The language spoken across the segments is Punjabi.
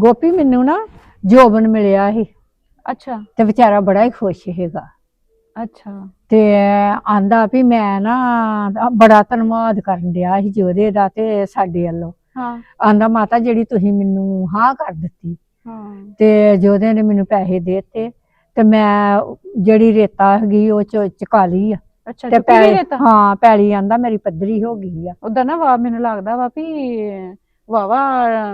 ਗੋਪੀ ਮੈਨੂੰ ਨਾ ਜੋਬਨ ਮਿਲਿਆ ਸੀ। ਅੱਛਾ। ਤੇ ਵਿਚਾਰਾ ਬੜਾ ਹੀ ਖੁਸ਼ ਹੈਗਾ ਅੱਛਾ। ਤੇ ਆਂਦਾ ਵੀ ਮੈਂ ਨਾ ਬੜਾ ਧੰਨਵਾਦ ਕਰਨ ਡਿਆ ਸੀ ਜੋਦੇ ਦਾ ਤੇ ਸਾਡੇ ਵੱਲੋਂ। ਹਾਂ। ਆਂਦਾ ਮਾਤਾ ਜਿਹੜੀ ਤੁਸੀਂ ਮੈਨੂੰ ਹਾਂ ਕਰ ਦਿੱਤੀ। ਹਾਂ। ਤੇ ਜੋਦੇ ਨੇ ਮੈਨੂੰ ਪੈਸੇ ਦੇ ਦਿੱਤੇ ਤੇ ਮੈਂ ਜਿਹੜੀ ਰੇਤਾ ਹੈਗੀ ਉਹ ਚ ਚੁਕਾ ਲਈ ਆ। ਅੱਛਾ ਤੇ ਪੈਲੀ ਹਾਂ ਪੈਲੀ ਆਂਦਾ ਮੇਰੀ ਪੱਧਰੀ ਹੋ ਗਈ ਆ। ਉਦਾਂ ਨਾ ਵਾ ਮੈਨੂੰ ਲੱਗਦਾ ਵਾ ਵੀ ਵਾਵਾ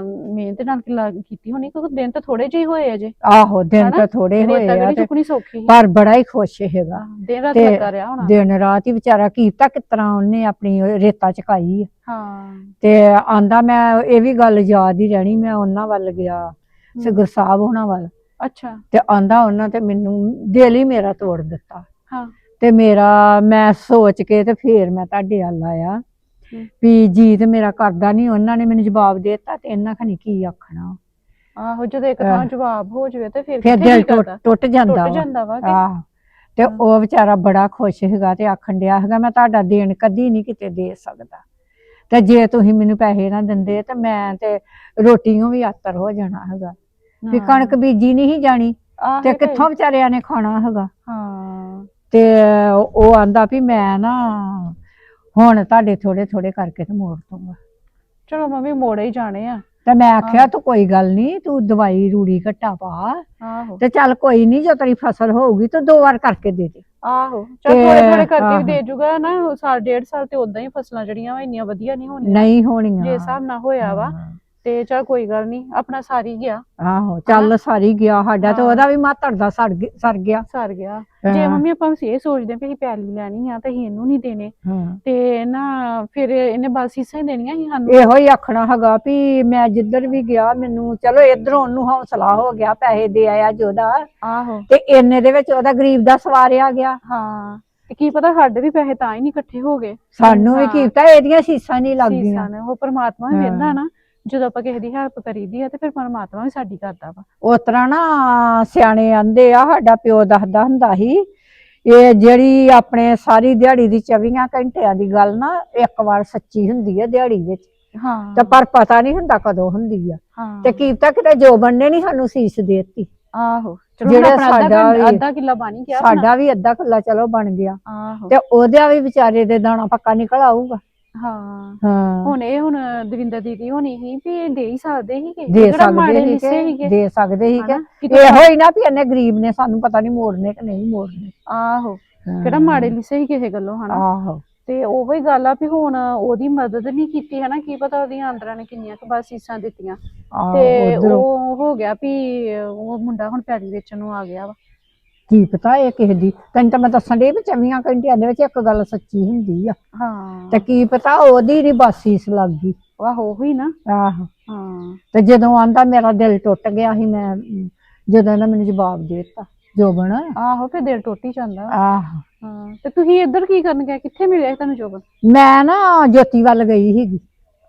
ਮਿਹਨਤ ਨਾਲ ਕਿਲਾ ਕੀਤੀ ਹੋਣੀ ਕਿਉਂਕਿ ਦਿਨ ਤਾਂ ਥੋੜੇ ਜਿਹੇ ਹੋਏ ਅਜੇ ਆਹੋ ਦਿਨ? ਤਾਂ ਥੋੜੇ ਹੋਏ ਆ ਚੁੱਕਣੀ ਸੌਖੀ। ਪਰ ਬੜਾ ਹੀ ਖੁਸ਼ ਹੈਗਾ। ਦਿਨ ਰਾਤ ਤੇ ਲੱਗਾ ਰਿਹਾ ਹੋਣਾ। ਦਿਨ ਰਾਤ ਹੀ ਵਿਚਾਰਾ ਕੀਤਾ ਕਿਸ ਤਰ੍ਹਾਂ ਉਹਨੇ ਆਪਣੀ ਰੇਤਾ ਚਕਾਈ ਹਾਂ। ਤੇ ਆਂਦਾ ਮੈਂ ਇਹ ਵੀ ਗੱਲ ਯਾਦ ਹੀ ਰਹਿਣੀ ਮੈਂ ਉਹਨਾਂ ਵੱਲ ਗਿਆ ਸਗਰ ਸਾਹਿਬ ਉਹਨਾਂ ਵੱਲ। ਅੱਛਾ। ਤੇ ਆਂਦਾ ਉਹਨਾਂ ਤੇ ਮੈਨੂੰ ਦਿਲ ਹੀ ਮੇਰਾ ਤੋੜ ਦਿੱਤਾ। ਹਾਂ। ਤੇ ਮੇਰਾ ਮੈਂ ਸੋਚ ਕੇ ਤੇ ਫੇਰ ਮੈਂ ਤੁਹਾਡੇ ਵੱਲ ਆਇਆ। ਵੀ ਜੀ ਤੇ ਮੇਰਾ ਕਰਦਾ ਨਹੀਂ ਉਹਨਾਂ ਨੇ ਮੈਨੂੰ ਜਵਾਬ ਦੇ ਦਿੱਤਾ ਤੇ ਇਹਨਾਂ ਖਣੀ ਕੀ ਆਖਣਾ। ਆਹੋ ਜਦੋਂ ਇੱਕ ਥਾਂ ਜਵਾਬ ਹੋ ਜਾਵੇ ਤੇ ਫਿਰ ਫਿਰ ਦਿਲ ਟੁੱਟ ਜਾਂਦਾ ਟੁੱਟ ਵਾ। ਜਾਂਦਾ ਵਾ ਕਿ? ਆਹ ਤੇ। ਉਹ ਵਿਚਾਰਾ ਬੜਾ ਖੁਸ਼ ਹੈਗਾ ਤੇ ਆਖਣ ਡਿਆ ਹੈਗਾ ਮੈਂ ਤੁਹਾਡਾ ਦੇਣ ਕਦੀ ਨਹੀਂ ਕਿਤੇ ਦੇ ਸਕਦਾ। ਤੇ ਜੇ ਤੁਸੀਂ ਮੈਨੂੰ ਪੈਸੇ ਨਾ ਦਿੰਦੇ ਤੇ ਮੈਂ ਤੇ ਰੋਟੀਆਂ ਵੀ ਆਤਰ ਹੋ ਜਾਣਾ ਹੈਗਾ। ਵੀ। ਕਣਕ ਬੀਜੀ ਨਹੀਂ ਜਾਣੀ ਤੇ ਕਿੱਥੋਂ ਵਿਚਾਰਿਆਂ ਨੇ ਖਾਣਾ ਹੈਗਾ। ਹਾਂ। ਤੇ ਉਹ ਆਂਦਾ ਵੀ ਮੈਂ ਨਾ ਹੁਣ ਤੁਹਾਡੇ ਥੋੜੇ ਥੋੜੇ ਕਰਕੇ ਤੇ ਮੋੜ ਦੂੰਗਾ ਚਲੋ ਮੰਮੀ ਮੋੜੇ ਹੀ ਜਾਣੇ ਆ। ਤੇ ਮੈਂ ਆਖਿਆ। ਤੂੰ ਕੋਈ ਗੱਲ ਨਹੀਂ ਤੂੰ ਦਵਾਈ ਰੂੜੀ ਘਟਾ ਪਾ ਆਹੋ। ਤੇ ਚੱਲ ਕੋਈ ਨਹੀਂ ਜੋ ਤੇਰੀ ਫਸਲ ਹੋਊਗੀ ਤੂੰ ਦੋ ਵਾਰ ਕਰਕੇ ਦੇ ਦੇ। ਆਹੋ। ਚਲ ਥੋੜੇ ਥੋੜੇ ਕਰਕੇ। ਵੀ ਦੇ ਜੂਗਾ ਨਾ ਸਾਲ ਡੇਢ ਸਾਲ ਤੇ ਉਦਾਂ ਹੀ ਫਸਲਾਂ ਜਿਹੜੀਆਂ ਵਾ ਇੰਨੀਆਂ ਵਧੀਆ ਨਹੀਂ ਹੋਣੀਆਂ। ਨਹੀਂ ਹੋਣੀਆਂ। ਜੇ ਹਿਸਾਬ ਨਾਲ ਹੋਇਆ ਵਾ। ਤੇ ਚਲ ਕੋਈ ਗੱਲ ਨਹੀਂ ਆਪਣਾ ਸਾਰੀ ਗਿਆ। ਆਹੋ ਚੱਲ ਸਾਰੀ ਗਿਆ ਸਾਡਾ ਤੇ ਹਾਂ। ਉਹਦਾ ਵੀ ਮਾਤੜ ਦਾ ਸੜ ਗਿਆ- ਸਰ ਗਿਆ। ਸਰ ਗਿਆ। ਜੇ ਹਾਂ। ਮੰਮੀ ਆਪਾਂ ਇਹ ਸੋਚਦੇ ਵੀ ਅਸੀਂ ਪੈਲੀ ਲੈਣੀ ਆ ਤੇ ਅਸੀਂ ਇਹਨੂੰ ਨਹੀਂ ਦੇਣੇ। ਹਾਂ। ਤੇ ਨਾ ਫਿਰ ਇਹਨੇ ਬਸ ਹਿੱਸਾ ਹੀ ਦੇਣੀਆਂ ਸੀ ਸਾਨੂੰ। ਇਹੋ ਹੀ ਆਖਣਾ ਹੈਗਾ ਵੀ ਮੈਂ ਜਿੱਧਰ ਵੀ ਗਿਆ ਮੈਨੂੰ ਚਲੋ ਇਧਰੋਂ ਉਹਨੂੰ ਹੌਸਲਾ ਹੋ ਗਿਆ ਪੈਸੇ ਦੇ ਆਇਆ ਜੋਦਾ ਆਹੋ। ਤੇ ਇੰਨੇ ਦੇ ਵਿੱਚ ਉਹਦਾ ਗਰੀਬ ਦਾ ਸਵਾਰਿਆ ਗਿਆ। ਹਾਂ। ਤੇ ਕੀ ਪਤਾ ਸਾਡੇ ਵੀ ਪੈਸੇ ਤਾਂ ਹੀ ਨਹੀਂ ਇਕੱਠੇ ਹੋ ਗਏ। ਸਾਨੂੰ ਵੀ ਹਾਂ। ਕੀਤਾ ਇਹਦੀਆਂ ਸੀਸਾਂ ਨਹੀਂ ਲੱਗਦੀਆਂ ਸੀਸਾਂ ਨੇ ਉਹ ਪਰਮਾਤਮਾ ਵੀ ਹਾਂ। ਵੇਂਦਾ ਨਾ। ਜਦੋਂ ਆਪਾਂ ਕਿਸੇ ਦੀ ਹੈਲਪ ਕਰੀਦੀ ਆ ਤੇ ਫਿਰ ਪਰਮਾਤਮਾ ਵੀ ਸਾਡੀ ਕਰਦਾ ਵਾ। ਉਸ ਤਰ੍ਹਾਂ ਨਾ ਸਿਆਣੇ ਆਂਦੇ ਆ ਸਾਡਾ ਪਿਓ ਦੱਸਦਾ ਹੁੰਦਾ ਸੀ ਇਹ ਜਿਹੜੀ ਆਪਣੇ ਸਾਰੀ ਦਿਹਾੜੀ ਦੀ 24 ਘੰਟਿਆਂ ਦੀ ਗੱਲ ਨਾ ਇੱਕ ਵਾਰ ਸੱਚੀ ਹੁੰਦੀ ਹੈ ਦਿਹਾੜੀ ਵਿੱਚ। ਹਾਂ। ਤੇ ਪਰ ਪਤਾ ਨਹੀਂ ਹੁੰਦਾ ਕਦੋਂ ਹੁੰਦੀ ਆ। ਹਾਂ। ਤੇ ਕੀਤਾ ਕਿਤੇ ਜੋਬਨ ਨੇ ਨਹੀਂ ਸਾਨੂੰ ਸੀਸ ਦੇਤੀ। ਆਹੋ। ਜਿਹੜਾ ਸਾਡਾ ਅੱਧਾ ਕਿੱਲਾ ਬਣ ਗਿਆ। ਸਾਡਾ ਵੀ ਅੱਧਾ ਕਿੱਲਾ ਚਲੋ ਬਣ ਗਿਆ। ਤੇ ਉਹਦਾ ਵੀ ਵਿਚਾਰੇ ਦੇ ਦਾਣਾ ਪੱਕਾ ਨਿਕਲ ਆਊਗਾ। ਹਾਂ। ਹਾਂ। ਹੁਣ ਇਹ ਹੁਣ ਦਵਿੰਦਰ ਦੀਦੀ ਹੋਣੀ ਸੀ ਵੀ ਇਹ ਦੇ ਹੀ ਸਕਦੇ ਸੀਗੇ। ਦੇ ਕਿਹੜਾ ਮਾੜੇ ਸਕਦੇ ਲਿਸੇ ਸੀ ਸੀਗੇ। ਦੇ ਸਕਦੇ ਸੀ ਕਿ? ਕਿਤੇ ਇਹੋ ਹੀ ਨਾ ਵੀ ਇਹਨੇ ਗਰੀਬ ਨੇ ਸਾਨੂੰ ਪਤਾ ਨਹੀਂ ਮੋੜਨੇ ਕਿ ਨਹੀਂ ਮੋੜਨੇ। ਆਹੋ। ਕਿਹੜਾ ਹਾਂ। ਮਾੜੇ ਲਿਸੇ ਸੀ ਕਿਸੇ ਗੱਲੋਂ ਹਨਾ? ਆਹੋ। ਤੇ ਉਹੋ ਹੀ ਗੱਲ ਆ ਵੀ ਹੁਣ ਉਹਦੀ ਮਦਦ ਨਹੀਂ ਕੀਤੀ ਹਨਾ? ਕੀ ਪਤਾ ਉਹਦੀਆਂ ਆਂਦਰਾਂ ਨੇ ਕਿੰਨੀਆਂ ਕੁ ਬਸ ਸੀਸਾਂ ਦਿੱਤੀਆਂ। ਆਹੋ, ਤੇ ਉੱਧਰੋਂ ਉਹ ਹੋ ਗਿਆ ਵੀ ਉਹ ਮੁੰਡਾ ਹੁਣ ਪੈਲੀ ਵੇਚਣ ਨੂੰ ਆ ਗਿਆ ਵਾ। ਕੀ ਪਤਾ ਇਹ ਕਿਸੇ ਦੀ? ਤੈਨੂੰ ਤਾਂ ਮੈਂ ਦੱਸਣ ਡਈ ਵੀ 24 ਘੰਟਿਆਂ ਦੇ ਵਿੱਚ ਇੱਕ ਗੱਲ ਸੱਚੀ ਹੁੰਦੀ ਆ। ਹਾਂ। ਤੇ ਕੀ ਪਤਾ ਉਹਦੀ ਨੀ ਬਾਸੀਸ ਲੱਗ ਗਈ। ਆਹੋ ਉਹੀ ਨਾ। ਆਹੋ। ਹਾਂ। ਤੇ ਜਦੋਂ ਆਂਦਾ ਮੇਰਾ ਦਿਲ ਟੁੱਟ ਗਿਆ ਸੀ ਮੈਂ ਜਦੋਂ ਇਹਨਾਂ ਮੈਨੂੰ ਜਵਾਬ ਦੇ ਦਿੱਤਾ ਜੋਬਨ। ਆਹੋ ਫਿਰ ਦਿਲ ਟੁੱਟ ਹੀ ਜਾਂਦਾ। ਆਹੋ। ਹਾਂ। ਤੇ ਤੁਸੀਂ ਇੱਧਰ ਕੀ ਕਰਨ ਗਏ? ਕਿੱਥੇ ਮਿਲਿਆ ਤੁਹਾਨੂੰ ਜੋਬਨ? ਮੈਂ ਨਾ ਜੋਤੀ ਵੱਲ ਗਈ ਸੀਗੀ।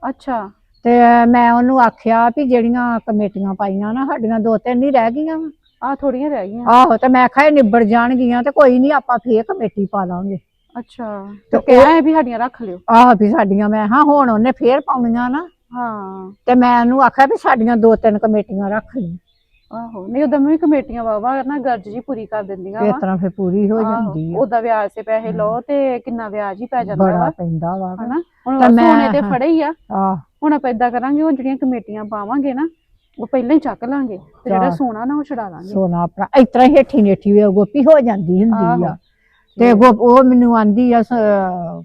ਅੱਛਾ। ਤੇ ਮੈਂ ਉਹਨੂੰ ਆਖਿਆ ਵੀ ਜਿਹੜੀਆਂ ਕਮੇਟੀਆਂ ਪਾਈਆਂ ਨਾ ਸਾਡੀਆਂ ਦੋ ਤਿੰਨ ਹੀ ਰਹਿ ਗਈਆਂ ਵਾਂ। ਆ ਥੋੜੀਆਂ ਰਹਿ ਗਈਆਂ। ਆਹੋ ਤੇ ਮੈਂ ਆਖਿਆ ਇਹ ਨਿਬੜ ਜਾਣਗੀਆਂ ਤੇ ਕੋਈ ਨਹੀਂ ਆਪਾਂ ਫੇਰ ਕਮੇਟੀ ਪਾ ਲਾਂਗੇ। ਅੱਛਾ ਤੇ ਕਹਿਆ ਵੀ ਸਾਡੀਆਂ ਰੱਖ ਲਿਓ। ਆਹ ਵੀ ਸਾਡੀਆਂ ਮੈਂ ਹਾਂ ਹੁਣ ਉਹਨੇ ਫੇਰ ਪਾਉਣੀਆਂ ਨਾ। ਹਾਂ। ਤੇ ਮੈਂ ਉਹਨੂੰ ਆਖਿਆ ਵੀ ਸਾਡੀਆਂ ਦੋ ਤਿੰਨ ਕਮੇਟੀਆਂ ਰੱਖ ਲਈ। ਆਹੋ ਨਹੀਂ ਉਦੋਂ ਵੀ ਕਮੇਟੀਆਂ ਵਾਵਾ ਨਾ ਗਰਜ ਜੀ ਪੂਰੀ ਕਰ ਦਿੰਦੀਆਂ ਇਸ ਤਰ੍ਹਾਂ ਫੇਰ ਪੂਰੀ ਹੋ ਜਾਂਦੀ ਆ। ਉਹਦਾ ਵਿਆਜ ਤੇ ਪੈਸੇ ਲਓ ਤੇ ਕਿੰਨਾ ਵਿਆਜ ਹੀ ਪੈ ਜਾਂਦਾ ਬੜਾ ਵਾ। ਪੈਂਦਾ ਵਾ। ਹਨਾ? ਹੁਣ ਮੈਂ- ਸੋਨੇ ਤੇ। ਫੜੇ ਹੀ ਆ। ਹੁਣ ਆਪਾਂ ਏਦਾਂ ਕਰਾਂਗੇ ਉਹ ਜਿਹੜੀਆਂ ਕਮੇਟੀਆਂ ਪਾਵਾਂਗੇ ਨਾ ਉਹ ਪਹਿਲਾਂ ਹੀ ਚੱਕ ਲਾਂਗੇ ਤੇ ਜਿਹੜਾ। ਸੋਨਾ ਨਾ ਉਹ ਛਡਾ ਲਾਂਗੇ ਸੋਨਾ ਆਪਣਾ ਇਸ ਤਰ੍ਹਾਂ ਹੇਠੀ ਨੇਠੀ ਵੇ ਗੋਪੀ ਹੋ ਜਾਂਦੀ ਹੁੰਦੀ ਆ। ਤੇ ਗੋ ਉਹ ਮੈਨੂੰ ਆਂਦੀ ਆ ਸ-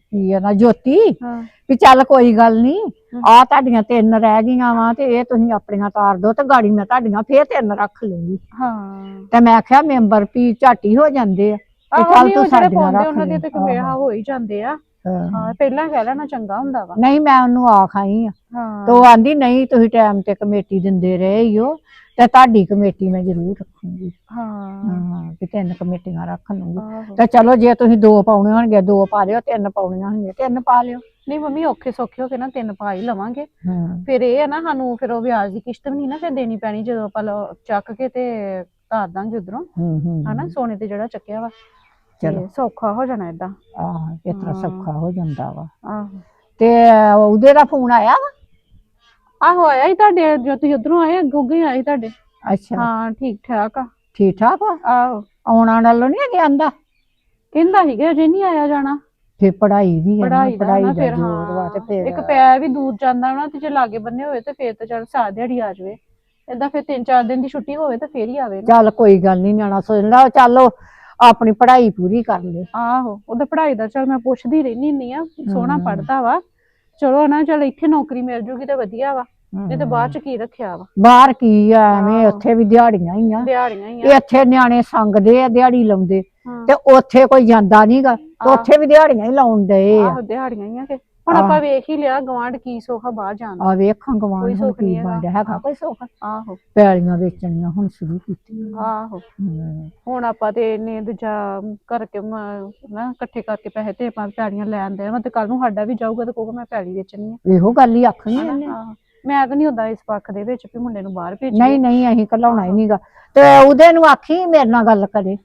ਕੀ ਆ ਨਾ ਜੋਤੀ ਹਾਂ ਵੀ ਚੱਲ ਕੋਈ ਗੱਲ ਨਹੀਂ। ਆ ਤੁਹਾਡੀਆਂ ਤਿੰਨ ਰਹਿ ਗਈਆਂ ਵਾ ਤੇ ਇਹ ਤੁਸੀਂ ਆਪਣੀਆਂ ਤਾਰ ਦੋ ਤੇ ਗਾੜੀ ਮੈਂ ਤੁਹਾਡੀਆਂ ਫੇਰ ਤਿੰਨ ਰੱਖ ਲੂੰਗੀ ਹਾਂ ਤੇ ਮੈਂ ਆਖਿਆ ਮੈਂਬਰ ਵੀ ਝਾਟੀ ਹੋ ਜਾਂਦੇ ਆ ਤੇ ਆਹੋ ਚੱਲ ਨਹੀਂ ਤੂੰ ਉਹ ਜਿਹੜੇ ਸਾਡੀਆਂ ਪਾਉਂਦੇ ਰੱਖ ਉਹਨਾਂ ਦੇ ਲਈ। ਤੇ ਕਮੇਹਾ ਆਹੋ। ਹੋ ਹੀ ਜਾਂਦੇ ਆ ਹਾਂ। ਪਹਿਲਾਂ ਕਹਿ ਲੈਣਾ ਚੰਗਾ ਹੁੰਦਾ ਵਾ। ਨਹੀਂ ਮੈਂ ਉਹਨੂੰ ਆਖ ਆਈ ਆ। ਹਾਂ। ਤੇ ਆਂਦੀ ਨਹੀਂ ਤੁਸੀਂ ਟਾਈਮ ਤੇ ਕਮੇਟੀ ਦਿੰਦੇ ਰਹੇ ਹੀ ਤੇ ਤੁਹਾਡੀ ਕਮੇਟੀ ਮੈਂ ਜ਼ਰੂਰ ਰੱਖੂੰਗੀ। ਹਾਂ। ਹਾਂ ਵੀ ਤਿੰਨ ਕਮੇਟੀਆਂ ਰੱਖ ਲੂੰਗੀ ਤੇ ਚਲੋ ਜੇ ਤੁਸੀਂ ਦੋ ਪਾਉਣੇ ਹੋਣਗੇ ਦੋ ਪਾ ਲਿਓ ਤਿੰਨ ਪਾਉਣੀਆਂ ਹੋਣਗੀਆਂ ਤਿੰਨ ਪਾ ਲਿਓ। ਨਹੀਂ ਮੰਮੀ ਔਖੇ ਸੌਖੇ ਹੋ ਕੇ ਨਾ ਤਿੰਨ ਪਾ ਹੀ ਲਵਾਂਗੇ। ਫਿਰ ਇਹ ਆ ਨਾ ਸਾਨੂੰ ਫਿਰ ਉਹ ਵਿਆਜ ਦੀ ਕਿਸ਼ਤ ਵੀ ਨਹੀਂ ਨਾ ਫਿਰ ਦੇਣੀ ਪੈਣੀ ਜਦੋਂ ਆਪਾਂ ਚੱਕ ਕੇ ਤੇ ਧਾਰ ਦਾਂਗੇ ਉਧਰੋਂ। ਹਨਾ ਸੋਨੇ ਤੇ ਜਿਹੜਾ ਚੱਕਿਆ ਵਾ। ਚਲੋ। ਤੇ ਸੌਖਾ ਹੋ ਜਾਣਾ ਏਦਾਂ। ਆਹ ਇਸ ਤਰ੍ਹਾਂ ਹਾਂ। ਸੌਖਾ ਹੋ ਜਾਂਦਾ ਵਾ। ਆਹੋ। ਤੇ ਉਹਦੇ ਦਾ ਫੋਨ ਆਇਆ ਵਾ? ਆਹੋ ਆਇਆ ਸੀ ਤੁਹਾਡੇ ਜੋ ਤੁਸੀਂ ਉਧਰੋਂ ਆਏ ਅੱਗੋਂ ਅੱਗੇ ਆਏ ਸੀ ਤੁਹਾਡੇ। ਅੱਛਾ। ਹਾਂ ਠੀਕ ਠਾਕ ਆ। ਠੀਕ ਠਾਕ ਆ ਆਹੋ। ਆਉਣਾ ਨਾਲੋਂ ਨਹੀਂ ਅਗੇ ਆਂਦਾ? ਕਹਿੰਦਾ ਸੀਗਾ ਅਜੇ ਨਹੀਂ ਆਇਆ ਜਾਣਾ। ਫੇਰ ਪੜ੍ਹਾਈ ਵੀ ਹੈ ਨਾ ਪੜਾਈ ਦਾ ਪੜ੍ਹਾਈ ਨਾ ਦਾ ਫਿਰ ਜ਼ੋਰ ਵਾ ਤੇ ਹਾਂ ਫੇਰ ਇੱਕ ਪੈ ਵੀ ਦੂਰ ਜਾਂਦਾ ਨਾ ਤੇ ਜੇ ਲਾਗੇ ਬੰਨੇ ਹੋਵੇ ਤੇ ਫੇਰ ਤਾਂ ਚੱਲ ਸਾਹ ਦਿਹਾੜੀ ਆ ਜਾਵੇ। ਏਦਾਂ ਫਿਰ ਤਿੰਨ ਚਾਰ ਦਿਨ ਦੀ ਛੁੱਟੀ ਹੋਵੇ ਤਾਂ ਫੇਰ ਹੀ ਆਵੇ ਨਾ। ਚੱਲ ਕੋਈ ਗੱਲ ਨਹੀਂ ਨਿਆਣਾ ਸੋਚਦਾ ਚੱਲ ਆਪਣੀ ਪੜ੍ਹਾਈ ਪੂਰੀ ਕਰ ਲੈ ਆਹੋ ਉਹਦਾ ਪੜ੍ਹਾਈ ਦਾ ਚੱਲ ਮੈਂ ਪੁੱਛਦੀ ਰਹਿਨੀ ਹੁੰਨੀ ਆ ਸੋਹਣਾ ਪੜਦਾ ਵਾ। ਚਲੋ ਨਾ ਚੱਲ ਇੱਥੇ ਨੌਕਰੀ ਮਿਲ ਜੂਗੀ ਤੇ ਵਧੀਆ ਵਾ ਨਹੀਂ ਤੇ ਬਾਅਦ ਚ ਕੀ ਰੱਖਿਆ ਵਾ? ਬਾਹਰ ਕੀ ਆ ਐਵੇਂ। ਉੱਥੇ ਵੀ ਦਿਹਾੜੀਆਂ ਹੀ ਆ। ਦਿਹਾੜੀਆਂ ਹੀ ਆ। ਇੱਥੇ ਨਿਆਣੇ ਸੰਗਦੇ ਆ ਦਿਹਾੜੀ ਲਾਉਂਦੇ। ਤੇ ਉੱਥੇ ਕੋਈ ਜਾਂਦਾ ਨਹੀਂਗਾ। ਉੱਥੇ ਵੀ ਦਿਹਾੜੀਆਂ ਹੀ ਲਾਉਣ ਡਏ ਆ। ਆਹੋ ਦਿਹਾੜੀਆਂ ਹੀ ਆ ਕਿ ਹੁਣ। ਆਪਾਂ ਵੇਖ ਹੀ ਲਿਆ ਗਵਾਂਢ ਕੀ ਸੋਖਾ ਬਾਹਰ ਜਾਂਦਾ ਆ ਵੇਖਾਂ ਗਵਾਂਢ ਕੋਈ ਹੁਣ ਸੁੱਖ ਕੀ ਨੀ ਹੈਗਾ। ਕੋਈ ਸੁੱਖ? ਆਹੋ। ਪੈਲੀਆਂ ਵੇਚਣੀਆਂ ਹੁਣ ਸ਼ੁਰੂ ਕੀਤੀ ਆਹੋ। ਹਮ। ਹੁਣ ਆਪਾਂ ਤੇ ਇੰਨੇ ਦੂਜਾ ਕਰਕੇ ਮ- ਨਾ ਇਕੱਠੇ ਕਰਕੇ ਪੈਸੇ ਤੇ ਆਪਾਂ ਪੈੜੀਆਂ ਲੈਣ ਦੇ ਤੇ ਕੱਲ ਨੂੰ ਸਾਡਾ ਵੀ ਜਾਊਗਾ ਤੇ ਕਹੂਗਾ ਮੈਂ ਪੈੜੀ ਵੇਚਣੀ ਆ। ਇਹੋ ਗੱਲ ਹੀ ਆਖਣੀ ਇਹਨੇ। ਆਹੋ। ਮੈਂ ਤਾਂ ਨਹੀਂ ਹੁੰਦਾ ਇਸ ਪੱਖ ਦੇ ਵਿੱਚ ਵੀ ਮੁੰਡੇ ਨੂੰ ਬਾਹਰ ਭੇਜੀ ਨਹੀਂ ਨਹੀਂ ਅਸੀਂ ਘਲਾਉਣਾ ਹੀ ਨਹੀਂਗਾ। ਤੇ ਉਹਦੇ ਨੂੰ ਆਖੀ ਮੇਰੇ ਨਾਲ ਗੱਲ ਕਰੇ।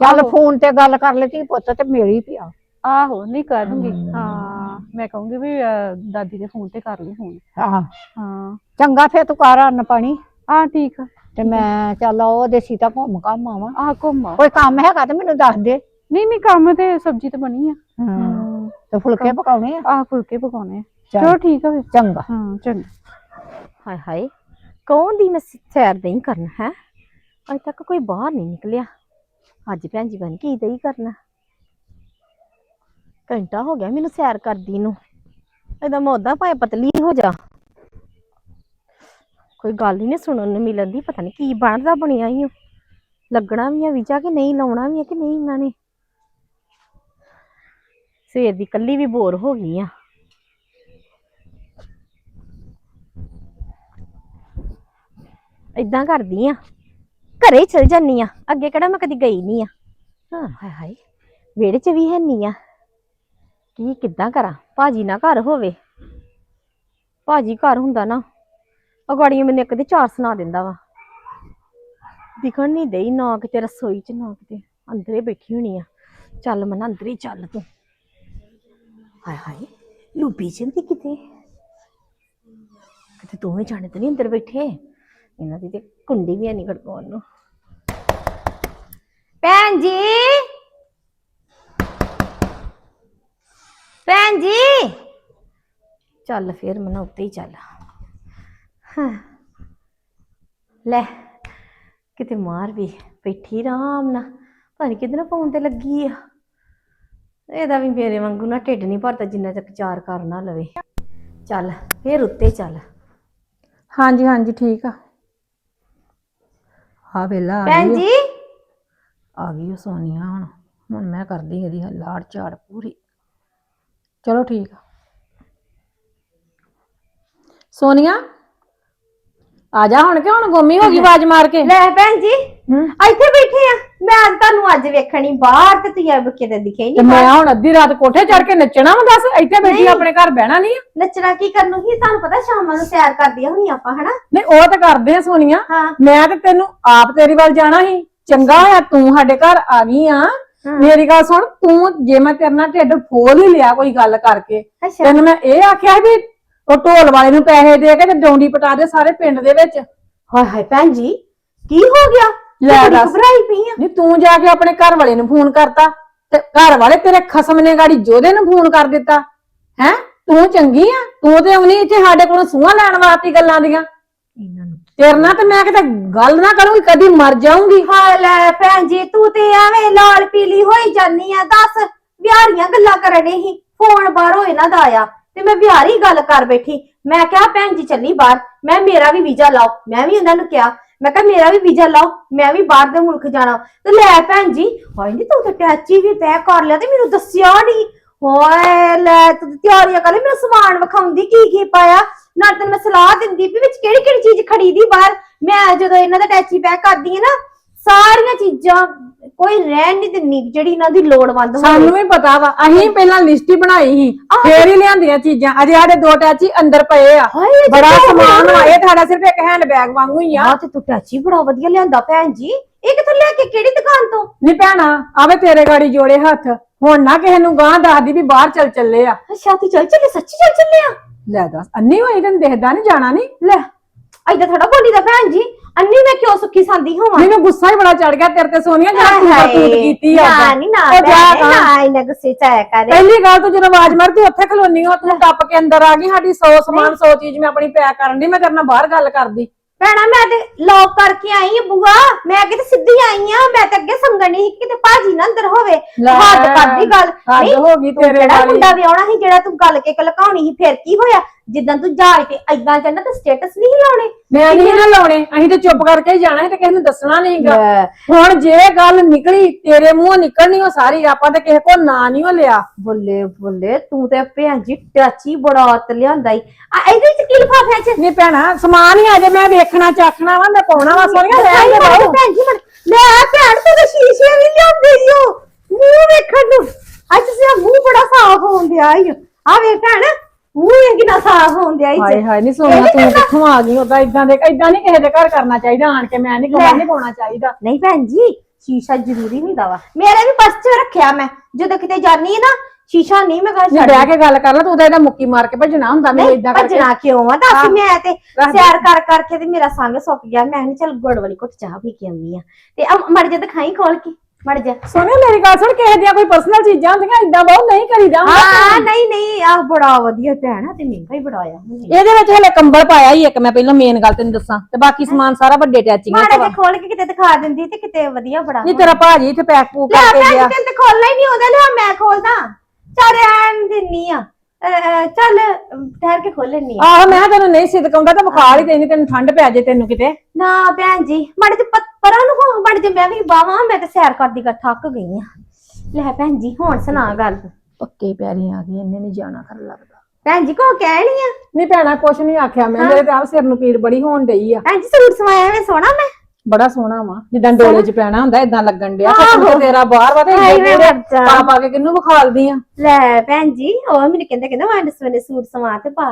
ਚੱਲ ਆਹੋ। ਫੋਨ ਤੇ ਗੱਲ ਕਰ ਲੈਤੀ ਪੁੱਤ ਤੇ ਮੇਰੀ ਪਿਆ ਆਹੋ ਨਹੀਂ ਕਰ ਦੂੰਗੀ ਹਮ। ਹਾਂ ਮੈਂ ਕਹੂੰਗੀ ਵੀ ਅਹ, ਦਾਦੀ ਦੇ ਫੋਨ ਤੇ ਕਰ ਲਈ ਫੋਨ। ਹਾਂ ਹਾਂ। ਚੰਗਾ ਫੇਰ ਤੂੰ ਕਰ ਅੰਨ ਪਾਣੀ। ਆ ਠੀਕ ਆ। ਤੇ ਮੈਂ ਚੱਲ ਉਹਦੇ ਸੀਤਾ ਘੁੰਮ ਘਾਮ ਆਵਾਂ। ਆ ਘੁੰਮਾ ਕੋਈ ਕੰਮ ਹੈਗਾ ਤੇ ਮੈਨੂੰ ਦੱਸ ਦੇ। ਨਹੀਂ ਨਹੀਂ ਕੰਮ ਤੇ ਸਬਜ਼ੀ ਤੇ ਬਣੀ ਆ। ਹਾਂ। ਤੇ ਫੁਲਕੇ ਪਕਾਉਣੇ ਆ? ਆਹ ਫੁਲਕੇ ਪਕਾਉਣੇ ਆ। ਚੱਲ। ਚਲੋ ਠੀਕ ਆ ਫਿਰ। ਚੰਗਾ। ਹਾਂ ਚੰਗਾ। ਹਾਏ ਹਾਏ। ਕੌਣ ਦੀ ਮੈਂ ਸ- ਸੈਰ ਨਹੀਂ ਕਰਨਾ ਹੈ? ਅਜੇ ਤੱਕ ਕੋਈ ਬਾਹਰ ਨਹੀਂ ਨਿਕਲਿਆ। ਅੱਜ ਭੈਣ ਜੀ ਬਣ ਕੀ ਦਈ ਕਰਨਾ। ਘੰਟਾ ਹੋ ਗਿਆ ਮੈਨੂੰ ਸੈਰ ਕਰਦੀ ਨੂੰ। ਇਹਦਾ ਮੈਂ ਉਦਾਂ ਭਾਵੇਂ ਪਤਲੀ ਹੋ ਜਾ। ਕੋਈ ਗੱਲ ਹੀ ਨਹੀਂ ਸੁਣਨ ਨੂੰ ਮਿਲਣ ਦੀ ਪਤਾ ਨਹੀਂ ਕੀ ਬਣਦਾ ਬਣਿਆ ਹੀ ਲੱਗਣਾ ਵੀ ਆ ਵੀਜ਼ਾ ਕਿ ਨਹੀਂ ਲਾਉਣਾ ਵੀ ਆ ਕਿ ਨਹੀਂ ਇਹਨਾਂ ਨੇ। ਸਵੇਰ ਦੀ ਕੱਲੀ ਵੀ ਬੋਰ ਹੋ ਗਈ ਆ। ਇਦਾਂ ਕਰਦੀ ਆ। ਘਰੇ ਚਲ ਜਾਨੀ ਆ। ਅੱਗੇ ਕਿਹੜਾ ਮੈਂ ਕਦੀ ਗਈ ਨਹੀਂ ਆ। ਹਾਂ ਹਾਏ ਹਾਏ। ਵਿਹੜੇ 'ਚ ਵੀ ਹੈ ਨਹੀਂ ਆ। ਕੀ ਕਿੱਦਾਂ ਕਰਾਂ? ਭਾਜੀ ਨਾ ਘਰ ਹੋਵੇ। ਭਾਜੀ ਘਰ ਹੁੰਦਾ ਨਾ, ਅਗਾੜੀਆਂ ਮੈਨੂੰ ਇੱਕ ਦੇ ਚਾਰ ਸੁਣਾ ਦਿੰਦਾ ਵਾ। ਦਿਖਣ ਨਹੀਂ ਦੇਈ ਨਾ ਕਿਤੇ ਰਸੋਈ 'ਚ, ਨਾ ਕਿਤੇ ਅੰਦਰੇ ਬੈਠੀ ਹੋਣੀ ਆ। ਚੱਲ ਮਨ, ਅੰਦਰੇ ਚੱਲ ਤੂੰ। ਹਾਏ ਹਾਏ ਲੁੱਪੀ ਚੰਦੀ ਕਿਤੇ? ਕਿਤੇ ਦੋਵੇਂ ਜਾਣੇ ਤਾਂ ਨਹੀਂ ਅੰਦਰ ਬੈਠੇ। ਇਹਨਾਂ ਦੀ ਤੇ ਕੁੰਡੀ ਵੀ ਨਹੀਂ ਖੜਕਾਉਣ ਨੂੰ। ਭੈਣ ਜੀ! ਭੈਣ ਜੀ। ਚੱਲ ਫੇਰ ਮਨਾ ਉੱਤੇ ਹੀ ਚੱਲ। ਹਾਂ। ਲੈ ਕਿਤੇ ਮਾਰ ਵੀ ਬੈਠੀ ਆਰਾਮ ਨਾਲ। ਪਤਾ ਨਹੀਂ ਫੋਨ ਤੇ ਲੱਗੀ ਆ। ਇਹਦਾ ਵੀ ਮੇਰੇ ਵਾਂਗੂ ਨਾ ਢਿੱਡ ਨਹੀਂ ਭਰਦਾ ਜਿੰਨਾ ਤੱਕ ਚਾਰ ਕਰ ਨਾ ਲਵੇ। ਚੱਲ ਫੇਰ ਉੱਤੇ ਚੱਲ। ਹਾਂਜੀ ਹਾਂਜੀ ਠੀਕ ਆ। ਆ ਵੇਲਾ ਆ ਭੈਣ ਗਈ ਜੀ। ਆ ਗਈ ਉਹ ਸੋਨੀਆ ਹੁਣ। ਹੁਣ ਮੈਂ ਕਰਦੀ ਇਹਦੀ ਲਾੜ ਝਾੜ ਪੂਰੀ। ਚਲੋ ਠੀਕ ਆ। ਸੋਨੀਆ ਆ ਜਾ ਹੁਣ ਕਿ ਹੁਣ ਗੁੰਮੀ ਹੋ ਗਈ ਆਵਾਜ਼ ਮਾਰ ਕੇ? ਲੈ ਭੈਣ ਜੀ ਹੂੰ? ਇੱਥੇ ਬੈਠੇ ਆ। ਮੈਂ ਅੱਜ ਤੁਹਾਨੂੰ ਅੱਜ ਵੇਖਣੀ ਬਾਹਰ ਤੇ ਤੁਸੀਂ ਆ ਕਿਤੇ ਦਿਖੇ ਤੇ ਨਹੀਂ ਮੈਂ ਹੁਣ ਅੱਧੀ ਰਾਤ ਕੋਠੇ ਚੜ ਕੇ ਨੱਚਣਾ ਵਾ ਦੱਸ ਇੱਥੇ ਬੈਠੀ। ਆਪਣੇ ਘਰ ਬਹਿਣਾ ਨਹੀਂ ਆ? ਨੱਚਣਾ ਕੀ ਕਰਨ ਨੂੰ? ਹੀ ਤੁਹਾਨੂੰ ਪਤਾ ਸ਼ਾਮਾਂ ਨੂੰ ਸੈਰ ਕਰਦੀਆਂ ਹੁੰਦੀਆਂ ਆਪਾਂ ਹਨਾ? ਨਹੀਂ ਉਹ ਤਾਂ ਕਰਦੇ ਆ ਸੋਨੀਆ। ਹਾਂ। ਮੈਂ ਤੇ ਤੈਨੂੰ ਆਪ ਤੇਰੀ ਵੱਲ ਜਾਣਾ ਸੀ। ਚੰਗਾ ਹੋਇਆ ਤੂੰ ਸਾਡੇ ਘਰ ਆ ਗਈ ਆ। ਮੇਰੀ ਗੱਲ ਸੁਣ ਤੂੰ ਜੇ ਮੈਂ ਤੇਰੇ ਨਾਲ ਢਿੱਡ ਫੋਲ ਹੀ ਲਿਆ ਕੋਈ ਗੱਲ ਕਰਕੇ ਅੱਛਾ। ਤੈਨੂੰ ਮੈਂ ਇਹ ਆਖਿਆ ਸੀ ਵੀ ਉਹ ਢੋਲ ਵਾਲੇ ਨੂੰ ਪੈਸੇ ਦੇ ਕੇ ਤੇ ਡੌਂਡੀ ਪਟਾ ਦੇ ਸਾਰੇ ਪਿੰਡ ਦੇ ਵਿੱਚ। ਹਾਏ ਹਾਏ ਭੈਣ ਜੀ ਕੀ ਹੋ ਗਿਆ? ਲੈ ਦੱਸ। ਘਬਰਾਈ ਪਈ ਆ। ਨਹੀਂ ਤੂੰ ਜਾ ਕੇ ਆਪਣੇ ਘਰ ਵਾਲੇ ਨੂੰ ਫੋਨ ਕਰਤਾ ਤੇ ਘਰ ਵਾਲੇ ਤੇਰੇ ਖਸਮ ਨੇ ਗਾੜੀ ਜੋਦੇ ਨੂੰ ਫੋਨ ਕਰ ਦਿੱਤਾ। ਹੈ? ਤੂੰ ਚੰਗੀ ਆ? ਤੂੰ ਤੇ ਆਉਣੀ ਇੱਥੇ ਸਾਡੇ ਕੋਲੋਂ ਸੂਹਾਂ ਲੈਣ ਵਾਸਤੇ ਗੱਲਾਂ ਦੀਆਂ। ਤੇਰੇ ਨਾਲ ਤੇ ਮੈਂ ਕਿਤੇ ਗੱਲ ਨਾ ਕਰੂੰਗੀ, ਕਦੀ ਮਰ ਜਾਊਂਗੀ। ਹਾਏ ਲੈ ਭੈਣ ਜੀ, ਤੂੰ ਤੇ ਐਵੇਂ ਲਾਲ ਪੀਲੀ ਹੋਈ ਜਾਨੀ ਆ, ਦੱਸ ਵਿਹਾਰੀਆਂ ਗੱਲਾਂ ਕਰਨੇ ਹੀ ਫੋਨ ਬਾਹਰੋਂ ਇਹਨਾਂ ਦਾ ਆਇਆ ਤੇ ਮੈਂ ਵਿਹਾਰੀ ਗੱਲ ਕਰ ਬੈਠੀ। ਮੈਂ ਕਿਹਾ, ਭੈਣ ਜੀ, ਚੱਲੀ ਬਾਹਰ, ਮੈਂ ਮੇਰਾ ਵੀ ਵੀਜ਼ਾ ਲਾਓ, ਮੈਂ ਵੀ ਉਹਨਾਂ ਨੂੰ ਕਿਹਾ, ਮੈਂ ਕਿਹਾ, ਮੇਰਾ ਵੀ ਵੀਜ਼ਾ ਲਾਓ, ਮੈਂ ਵੀ ਬਾਹਰ ਦੇ ਮੁਲਕ ਜਾਣਾ। ਤੇ ਲੈ ਭੈਣ ਜੀ, ਹਾਏ ਨੀ, ਤੂੰ ਤਾਂ ਟੈਚੀ ਵੀ ਤੈਅ ਕਰ ਲਿਆ, ਤੇ ਮੈਨੂੰ ਦੱਸਿਆ ਨਹੀਂ ਹੋਏ, ਲੈ, ਤੂੰ ਤਿਆਰੀਆਂ ਕਰ ਲਈ ਮੈਨੂੰ ਸਮਾਨ ਵਿਖਾਉਂਦੀ ਕੀ ਕੀ ਪਾਇਆ ਨਾਲ ਤੈਨੂੰ ਮੈਂ ਸਲਾਹ ਦਿੰਦੀ ਵੀ ਵਿੱਚ ਕਿਹੜੀ ਕਿਹੜੀ ਚੀਜ਼ ਖੜੀਦੀ ਬਾਹਰ। ਮੈਂ ਜਦੋਂ ਇਹਨਾਂ ਦਾ ਟੈਚੀ ਪੈਕ ਕਰਦੀ ਆ ਨਾ ਸਾਰੀਆਂ ਚੀਜ਼ਾਂ ਕੋਈ ਰਹਿਣ ਨਹੀਂ ਦਿੰਨੀ ਜਿਹੜੀ ਇਹਨਾਂ ਦੀ ਲੋੜਵੰਦ ਸਾਨੂੰ ਹੋਵੇ ਵੀ ਪਤਾ ਵਾ ਅਸੀਂ ਪਹਿਲਾਂ ਲਿਸਟ ਹੀ ਬਣਾਈ ਸੀ ਆਹ। ਫੇਰ ਹੀ ਲਿਆਂਦੀਆਂ ਚੀਜ਼ਾਂ। ਅਜੇ ਸਾਡੇ ਦੋ ਟੈਚੀ ਅੰਦਰ ਪਏ ਆ। ਹਾਏ ਇਹ ਬੜਾ ਤਾਂ ਸਮਾਨ ਇਹ ਤੁਹਾਡਾ ਸਿਰਫ ਇੱਕ ਹੈਂਡ ਬੈਗ ਵਾਂਗੂ ਹੀ ਆ। ਆਹ ਤੇ ਤੂੰ ਟੈਚੀ ਬੜਾ ਵਧੀਆ ਲਿਆਂਦਾ ਭੈਣ ਜੀ। ਇਹ ਕਿੱਥੋਂ ਲਿਆ ਕੇ ਕਿਹੜੀ ਦੁਕਾਨ ਤੋਂ? ਨੀ ਭੈਣਾ ਆਵੇ ਤੇਰੇ ਗਾੜੀ ਜੋੜੇ ਹੱਥ। ਹੁਣ ਨਾ ਕਿਸੇ ਨੂੰ ਗਾਂ ਦੱਸਦੀ ਵੀ ਬਾਹਰ ਚੱਲ ਚੱਲੇ ਆ। ਅੱਛਾ ਤੂੰ ਚੱਲ ਚੱਲੇ ਸੱਚੀ ਚੱਲ ਚੱਲੇ ਆ? ਲੈ ਦੱਸ ਅੰਨੀ ਹੋਈ ਤੈਨੂੰ ਦੇਖਦਾ ਨਹੀਂ ਜਾਣਾ ਨਹੀਂ ਲੈ। ਐਦਾਂ ਥੋੜਾ ਬੋਲੀ ਦਾ ਭੈਣ ਜੀ ਅੰਨੀ ਮੈਂ ਕਿਉਂ ਸੁੱਖੀ ਸੰਦੀ ਹੋਵਾਂ? ਮੈਨੂੰ ਗੁੱਸਾ ਹੀ ਬੜਾ ਚੜ ਗਿਆ ਤੇਰੇ ਤੇ ਸੋਨੀਆ ਜਿਹੜਾ ਤੂੰ ਕਰਤੂਤ ਕੀਤੀ ਆ। ਨਾ। ਨਹੀਂ ਨਾ ਉਹ ਜਾ ਭੈਣੇ। ਨਾ ਇੰਨਾ ਗੁੱਸੇ ਚ ਆਇਆ ਕਰੇ। ਪਹਿਲੀ ਗੱਲ ਤੂੰ ਜਦੋਂ ਆਵਾਜ਼ ਮਾਰਦੀ ਉੱਥੇ ਖਲੋਨੀ ਹੋ ਤੂੰ ਟੱਪ ਕੇ ਅੰਦਰ ਆ ਗਈ ਸਾਡੀ 100 ਸਮਾਨ 100 ਚੀਜ਼ ਮੈਂ ਆਪਣੀ ਪੈਕ ਕਰਨ ਦੀ ਮੈਂ ਤੇਰੇ ਨਾਲ ਬਾਹਰ ਗੱਲ ਕਰਦੀ। ਭੈਣਾ ਮੈਂ ਤੇ ਲੌਕ ਕਰਕੇ ਆਈ ਆ ਬੂਆ। ਮੈਂ ਕਿਤੇ ਸਿੱਧੀ ਆਈ ਆ ਮੈਂ ਤੇ ਅੱਗੇ ਸੰਗਣ ਨਹੀਂ ਕਿਤੇ ਭਾਜੀ ਨਾ ਅੰਦਰ ਹੋਵੇ। ਲੈ, ਹੱਦ ਕਰਦੀ ਗੱਲ। ਹੱਦ ਹੋ ਗਈ ਤੂੰ ਤੇਰੇ ਕਿਹੜਾ ਵਾਲੀ। ਮੁੰਡਾ ਵਿਆਹਣਾ ਸੀ ਜਿਹੜਾ ਤੂੰ ਗੱਲ ਕੇ ਕਲਕਾਉਣੀ ਸੀ ਫਿਰ ਕੀ ਹੋਇਆ? ਜਿੱਦਾਂ ਤੂੰ ਜਹਾਜ਼ ਤੇ ਐਦਾਂ ਚੜਨਾ ਤੇ ਸਟੇਟਸ ਨਹੀਂ ਲਾਉਣੇ। ਮੈਂ ਨਹੀਂ ਨਾ ਲਾਉਣੇ। ਅਸੀਂ ਤੇ ਚੁੱਪ ਕਰਕੇ ਹੀ ਜਾਣਾ ਸੀ ਤੇ ਕਿਸੇ ਨੂੰ ਦੱਸਣਾ ਨਹੀਂਗਾ ਹੁਣ ਜੇ ਗੱਲ ਨਿਕਲੀ ਤੇਰੇ ਮੂੰਹੋਂ ਨਿਕਲਣੀ ਉਹ ਸਾਰੀ ਆਪਾਂ ਤੇ ਕਿਸੇ ਕੋ ਨਾਂ ਨਹੀਂ ਉਹ ਲਿਆ। ਬੱਲੇ ਬੱਲੇ ਤੂੰ ਤੇ ਭੈਣ ਜੀ ਟਾਚੀ ਬੜਾ ਅਤ ਲਿਆਂਦਾ ਈ। ਆ ਇਹਦੇ ਵਿੱਚ ਕੀ ਲਿਫਾਫਿਆਂ ਚ ਨਹੀਂ ਭੈਣਾ ਸਮਾਨ ਹੀ ਅਜੇ ਮੈਂ ਵੇਖਣਾ ਚਾਖਣਾ ਵਾ ਮੈਂ ਪਾਉਣਾ ਵਾ ਰਹਿਣ ਦੇ ਭਾਈ ਬਾਹੂ ਭੈਣ ਜੀ ਮੜ- ਲੈ ਆ ਭੈਣ ਤੂੰ ਤਾਂ ਸ਼ੀਸ਼ੇ ਵੀ ਲਿਆਉਂਦੇ ਈ ਓ। ਮੂੰਹ ਵੇਖਣ ਨੂੰ। ਅੱਜ ਸੇ ਮੂੰਹ ਬੜਾ ਸਾਫ਼ ਹੋਣ ਦਿਆ ਈ ਆ ਵੇ ਭੈਣ। ਮੂੰਹ ਕਿੰਨਾ ਸਾਫ਼ ਹੋਣ ਦਿਆ ਈ ਹਾਏ ਹਾਏ ਨਹੀਂ ਸੋਨੀਆ ਤੂੰ ਕਿੱਥੋਂ ਆ ਗਈ ਉਦਾਂ ਇਦਾਂ ਦੇ ਇਦਾਂ ਨਹੀਂ ਕਿਸੇ ਦੇ ਘਰ ਕਰਨਾ ਚਾਹੀਦਾ ਆਣ ਕੇ ਮੈਂ ਨਹੀਂ ਕਮਾ ਨਹੀਂ ਪਾਉਣਾ ਚਾਹੀਦਾ। ਨਹੀਂ ਭੈਣ ਜੀ ਸ਼ੀਸ਼ਾ ਜ਼ਰੂਰੀ ਹੁੰਦਾ ਵਾ ਮੇਰੇ ਵੀ ਪਰਸ 'ਚ ਰੱਖਿਆ ਮੈਂ। ਜਦੋਂ ਕਿਤੇ ਜਾਨੀ ਆ ਨਾ ਸ਼ੀਸ਼ਾ ਨਹੀਂ ਮੈਂ ਘਰ ਨਹੀਂ ਛੱਡ ਬਹਿ ਕੇ ਗੱਲ ਕਰ ਲੈ ਤੂੰ ਤਾਂ ਇਹਦਾ ਮੁੱਕੀ ਮਾਰ ਕੇ ਭੱਜਣਾ ਹੁੰਦਾ ਮੈਨੂੰ ਨਹੀਂ ਇਦਾਂ ਕਰਕੇ। ਭੱਜਣਾ ਕਿਉਂ ਆ? ਦੱਸ ਹਾਂ। ਮੈਂ ਤੇ। ਸੈਰ ਕਰ ਕਰਕੇ ਤੇ ਮੇਰਾ ਸੰਗ ਸੁੱਕ ਗਿਆ। ਮੈਂ ਕਿਹਾ ਚੱਲ ਗੁੜ ਵਾਲੀ ਘੁੱਟ ਚਾਹ ਪੀ ਕੇ ਆਉਂਦੀ ਆ। ਤੇ ਮੜ ਜਾ ਦਿਖਾਈ ਖੋਲ ਕੇ। ਮੜ ਜਾ। ਸੋਨੀਆ ਮੇਰੀ ਗੱਲ ਸੁਣ ਕਿਸੇ ਦੀਆਂ ਕੋਈ ਪਰਸਨਲ ਚੀਜ਼ਾਂ ਹੁੰਦੀਆਂ ਇਦਾਂ ਬਹੁਤ ਨਹੀਂ ਕਰੀਦਾ ਹੁੰਦਾ। ਹਾਂ ਨਹੀਂ ਨਹੀਂ ਆ ਬੜਾ ਵਧੀਆ ਭੈਣਾ ਤੇ ਮਹਿੰਗਾ ਹੀ ਬੜਾ ਆਇਆ ਇਹਦੇ ਵਿੱਚ ਹਲੇ ਕੰਬਲ ਪਾਇਆ ਹੀ ਇੱਕ ਮੈਂ ਪਹਿਲਾਂ ਮੇਨ ਗੱਲ ਤੈਨੂੰ ਦੱਸਾਂ ਤੇ ਬਾਕੀ ਸਮਾਨ ਸਾਰਾ ਵੱਡੇ ਟੈਚਿੰਗਾਂ ਮਾੜਾ ਜਿਹਾ ਖੋਲ ਕੇ ਕਿਤੇ ਦਿਖਾ ਦਿੰਦੀ ਤੇ ਕਿਤੇ ਵਧੀਆ ਬੜਾ ਨਹੀਂ ਤੇਰਾ ਭਾਜੀ ਇੱਥੇ ਪੈਕ ਪੂਕ ਲੈ ਕਰਕੇ ਭੈਣ ਗਿਆ। ਤੈਨੂੰ ਤੇ ਖੋਲਣਾ ਹੀ ਨਹੀਂ ਉਹਦਾ ਲਿਆ ਮੈਂ ਖੋਲਦਾ। ਚੱਲ ਐਨ ਦਿੰਨੀ ਆ। ਅਹ, ਚੱਲ ਠਹਿਰ ਕੇ ਖੋਲ ਲੈਣੀ ਆ। ਆਹੋ ਮੈਂ ਕਿਹਾ ਤੈਨੂੰ ਨਹੀਂ ਸਿਦਕਾਉਂਦਾ ਤਾਂ ਬੁਖਾਰ ਹੀ ਤੈਨੂੰ ਤੈਨੂੰ ਠੰਡ ਪੈ ਜੇ ਤੈਨੂੰ ਕਿਤੇ। ਨਾ ਭੈਣ ਜੀ ਮੜ ਤੇ ਪਰਾਂ ਨੂੰ ਹੋ ਜੇ ਮੈਂ ਵੀ ਬਾਵਾਂ ਮੈਂ ਤੇ ਸੈਰ ਕਰਦੀ ਕਰ ਥੱਕ ਗਈ ਆ। ਲੈ ਭੈਣ ਜੀ ਹੁਣ ਸੁਣਾ ਗੱਲ। ਪੱਕੇ ਪੈਰੀ ਆ ਗਈ ਇਹਨੇ ਨਹੀਂ ਜਾਣਾ ਕਰ ਲੱਗਦਾ। ਭੈਣ ਜੀ ਕੋ ਕਹਿਣੀ ਆ? ਨਹੀਂ ਭੈਣਾ ਕੁਛ ਨਹੀਂ ਆਖਿਆ ਮੈਂ ਮੇਰੇ ਤੇ ਆਪ ਸਿਰ ਨੂੰ ਪੀੜ ਬੜੀ ਹੋਣ ਡਈ ਆ। ਭੈਣ ਜੀ ਸੂਟ ਸਵਾਇਆ ਵੇ ਸੋਹਣਾ ਮੈਂ? ਬੜਾ ਸੋਹਣਾ ਵਾ ਜਿੱਦਾਂ ਡੋਲੇ 'ਚ ਪੈਣਾ ਹੁੰਦਾ ਇਦਾਂ ਲੱਗਣ ਡਿਆ ਤੇ ਆਹੋ। ਤੇਰਾ ਬਾਹਰ ਵਾ ਤੇ ਹਾਏ ਵੇ ਬੱਚਾ। ਪਾ ਪਾ ਕੇ ਕਿੰਨੂੰ ਵਿਖਾਲਦੀ ਆ? ਲੈ ਭੈਣ ਜੀ ਉਹ ਮੈਨੂੰ ਕਹਿੰਦਾ ਕਹਿੰਦਾ ਵੰਡ ਸਵਨੇ ਸੂਟ ਸਵਾ ਤੇ ਪਾ।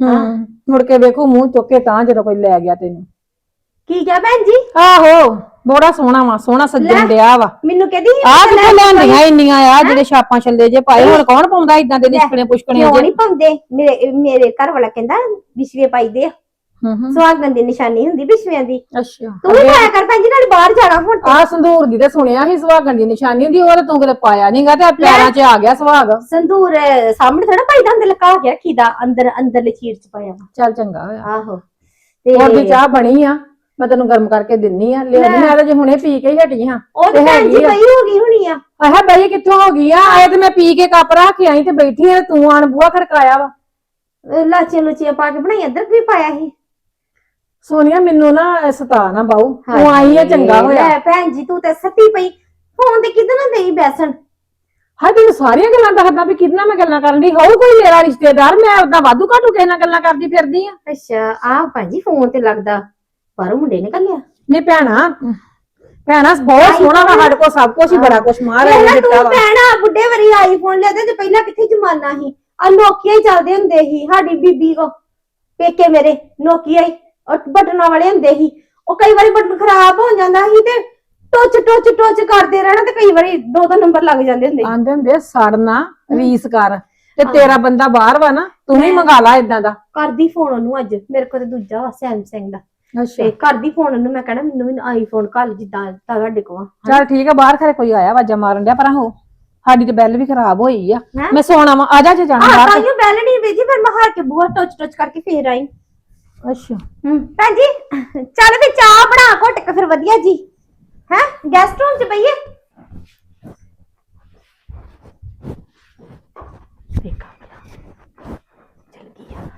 ਹੂੰ। ਮੁੜ ਕੇ ਵੇਖੋ ਮੂੰਹ ਚੁੱਕ ਕੇ ਤਾਂ ਜਦੋਂ ਕੋਈ ਲੈ ਗਿਆ ਤੈਨੂੰ। ਕੀ ਕਿਹਾ ਭੈਣ ਜੀ? ਆਹੋ ਬੜਾ ਸੋਹਣਾ ਵਾ ਸੋਹਣਾ ਸੱਜਣ ਡਿਆ ਵਾ। ਮੈਨੂੰ ਕਹਿੰਦੀ ਸੀ ਆ ਮੈਂ ਕਿੱਥੇ ਲੈ ਇੰਨੀਆਂ ਆ ਜਿਹੜੇ ਛਾਪਾਂ ਛੱਲੇ ਜੇ ਪਾਏ ਹੁਣ ਕੌਣ ਪਾਉਂਦਾ ਇਦਾਂ ਦੇ ਨਿਸ਼ਕਣੇ ਪੁਸ਼ਕਣੇ ਕਿਉਂ ਜੇ? ਨਹੀਂ ਪਾਉਂਦੇ? ਮੇਰੇ ਮੇਰੇ ਘਰ ਵਾਲਾ ਕਹਿੰਦਾ ਵਿਸ਼ਵੇ ਪਾਈਦੇ ਆ। ਹੂੰ ਹੂੰ। ਸੁਹਾਗਣ ਦੀ ਨਿਸ਼ਾਨੀ ਹੁੰਦੀ ਵਿਸ਼ਵਿਆਂ ਦੀ। ਅੱਛਾ। ਤੂੰ ਵੀ ਪਾਇਆ ਕਰ ਭੈਣ ਜੀ ਨਾਲ ਬਾਹਰ ਜਾਣਾ ਹੁਣ ਤੇ। ਆ ਸੰਧੂਰ ਦੀ ਤੇ ਸੁਣਿਆ ਸੀ ਸੁਹਾਗਣ ਦੀ ਨਿਸ਼ਾਨੀ ਹੁੰਦੀ ਉਹ ਤਾਂ ਤੂੰ ਕਿਤੇ ਪਾਇਆ ਨਹੀਂਗਾ ਤੇ ਪੈਰਾਂ 'ਚ ਆ ਗਿਆ ਸੁਹਾਗ। ਅਹ, ਸਾਹਮਣੇ ਥੋੜਾ ਪਾਈਦਾ ਹੁੰਦਾ ਲਗਾ ਕੇ ਰੱਖੀਦਾ ਅੰਦਰ ਅੰਦਰ ਲਚੀਰ ਚ ਪਾਇਆ ਵਾ। ਚੱਲ ਚੰਗਾ ਹੋਇਆ। ਆਹੋ। ਤੇ ਹੋਰ ਦੀ ਚਾਹ ਬਣੀ ਆ? ਮੈਂ ਤੈਨੂੰ ਗਰਮ ਕਰਕੇ ਦਿੰਨੀ ਆ ਲੈ ਮੈਂ ਤਾਂ ਜੇ ਹੁਣੇ ਪੀ ਕੇ ਹੀ ਹਟੀ ਹਾਂ ਉਹ ਤੇ ਭੈਣ ਜੀ ਪਈ ਹੋ ਗਈ ਹੋਣੀ ਆ। ਆਹ ਬਈ ਕਿੱਥੋਂ ਹੋ ਗਈ ਆ? ਆਏ ਤੇ ਮੈਂ ਪੀ ਕੇ ਕੱਪ ਰੱਖ ਕੇ ਆਈ ਤੇ ਬੈਠੀ ਆ ਤੇ ਆਣ ਬੂਹਾ ਖੜਕਾਇਆ ਵਾ। ਲਾਚੀਆਂ ਲੁਚੀਆਂ ਪਾ ਕੇ ਬਣਾਈ ਅੰਦਰ ਵੀ ਪਾਇਆ ਸੀ? ਸੋਨੀਆ ਮੈਨੂੰ ਨਾ ਸਤਾ ਨਾ ਬਾਊ ਤੂੰ ਆਈ ਆ ਚੰਗਾ ਹੋਇਆ। ਲੈ ਭੈਣ ਜੀ ਤੂੰ ਤੇ ਸੱਤੀ ਪਈ ਫੋਨ ਤੇ ਕਿਦਾਂ ਨਾ ਦੇਈ ਬੈਸਣ? ਹਾਂ ਤੈਨੂੰ ਸਾਰੀਆਂ ਗੱਲਾਂ ਦੱਸਦਾ ਵੀ ਨਾਲ ਮੈਂ ਗੱਲਾਂ ਕਰਨ ਦੀ ਹੋਊ ਕੋਈ ਮੇਰਾ ਰਿਸ਼ਤੇਦਾਰ ਮੈਂ ਉਦਾਂ ਵਾਧੂ ਘਾਟੂ ਕਿਸੇ ਨਾਲ ਗੱਲਾਂ ਕਰਦੀ ਫਿਰਦੀ ਆ। ਅੱਛਾ ਆ ਭੈਣ ਜੀ ਫੋਨ ਤੇ ਲੱਗਦਾ। ਪਰ ਮੁੰਡੇ ਨੇ ਕੱਲਿਆ ਨਹੀਂ ਭੈਣਾ ਭੈਣਾ ਬਹੁਤ ਸੋਹਣਾ ਵਾ ਸਾਡੇ ਕੋਲ ਸਭ ਕੁਝ ਹੀ ਬੜਾ ਕੁਝ ਮਹਾਰਾਜ ਨੇ ਦਿੱਤਾ ਵਾ। ਭੈਣਾ ਬੁੱਢੇ ਵਰੀ ਆਈਫੋਨ ਲੈਦੇ ਤੇ ਪਹਿਲਾਂ ਕਿੱਥੇ ਜ਼ਮਾਨਾ ਸੀ? ਆ ਨੋਕੀਆ ਹੀ ਚੱਲਦੇ ਹੁੰਦੇ ਸੀ ਸਾਡੀ ਬੀਬੀ ਕੋ ਪੇਕੇ ਮੇਰੇ ਨੋਕੀਆ ਹੀ ਉਹ ਬਟਨਾਂ ਵਾਲੇ ਹੁੰਦੇ ਸੀ। ਉਹ ਕਈ ਵਾਰੀ ਬਟਨ ਖਰਾਬ ਹੋ ਜਾਂਦਾ ਸੀ ਤੇ ਟੋਚ ਟੋਚ ਟੋਚ ਕਰਦੇ ਰਹਿਣਾ ਤੇ ਕਈ ਵਾਰੀ ਦੋ ਦੋ ਨੰਬਰ ਲੱਗ ਜਾਂਦੇ ਹੁੰਦੇ। ਆਂਦੇ ਹੁੰਦੇ ਸੜਨਾ ਰੀਸ ਕਰ। ਤੇ ਤੇਰਾ ਬੰਦਾ ਬਾਹਰ ਵਾ ਨਾ ਤੂੰ ਵੀ ਮੰਗਾ ਲਾ ਇਦਾਂ ਦਾ। ਕਰਦੀ ਫੋਨ ਉਹਨੂੰ ਅੱਜ ਮੇਰੇ ਕੋਲ ਤੇ ਦੂਜਾ ਵਾ ਸੈਮਸੰਗ ਦਾ। ਤੇ ਕਰਦੀ ਫੋਨ ਉਹਨੂੰ ਮੈਂ ਕਹਿਣਾ ਮੈਨੂੰ ਵੀ ਆਈਫੋਨ ਕੱਲ ਜਿੱਦਾਂ ਤਾਂ ਤੁਹਾਡੇ ਕੋਲ। ਆ। ਚੱਲ ਠੀਕ ਆ ਬਾਹਰ ਖਰੇ ਕੋਈ ਆਇਆ ਵਾਜਾ ਮਾਰਨ ਡਿਆ ਪਰ ਹੋ ਸਾਡੀ ਤੇ ਬੈਲ ਵੀ ਖਰਾਬ ਹੋਈ ਆ। ਹੈਂ? ਮੈਂ ਸੋਣਾ ਵਾ ਆ ਜਾ ਜੇ ਜਾਣਾ ਆਹ ਬਾਹਰ ਤਾਂ। ਇਹ ਬੈਲ ਨਹੀਂ ਵੇਜੀ ਫਿਰ ਮੈਂ ਹਾਰ ਕੇ ਬੂਹਾ ਟੋਚ ਟੋਚ ਕਰਕੇ ਫੇਰ ਆਈ। ਅੱਛਾ। ਹੂੰ ਭੈਣ ਜੀ ਚੱਲ ਵੀ ਚਾਹ ਬਣਾ ਘੁੱਟ ਕੇ ਫਿਰ ਵਧੀਆ ਜੀ। ਹੈ ਗੈਸਟ ਰੂਮ ਚ ਬਈਏ। ਵੇਖਾਂ ਭਲਾ। ਚੱਲ ਗਈ ਆ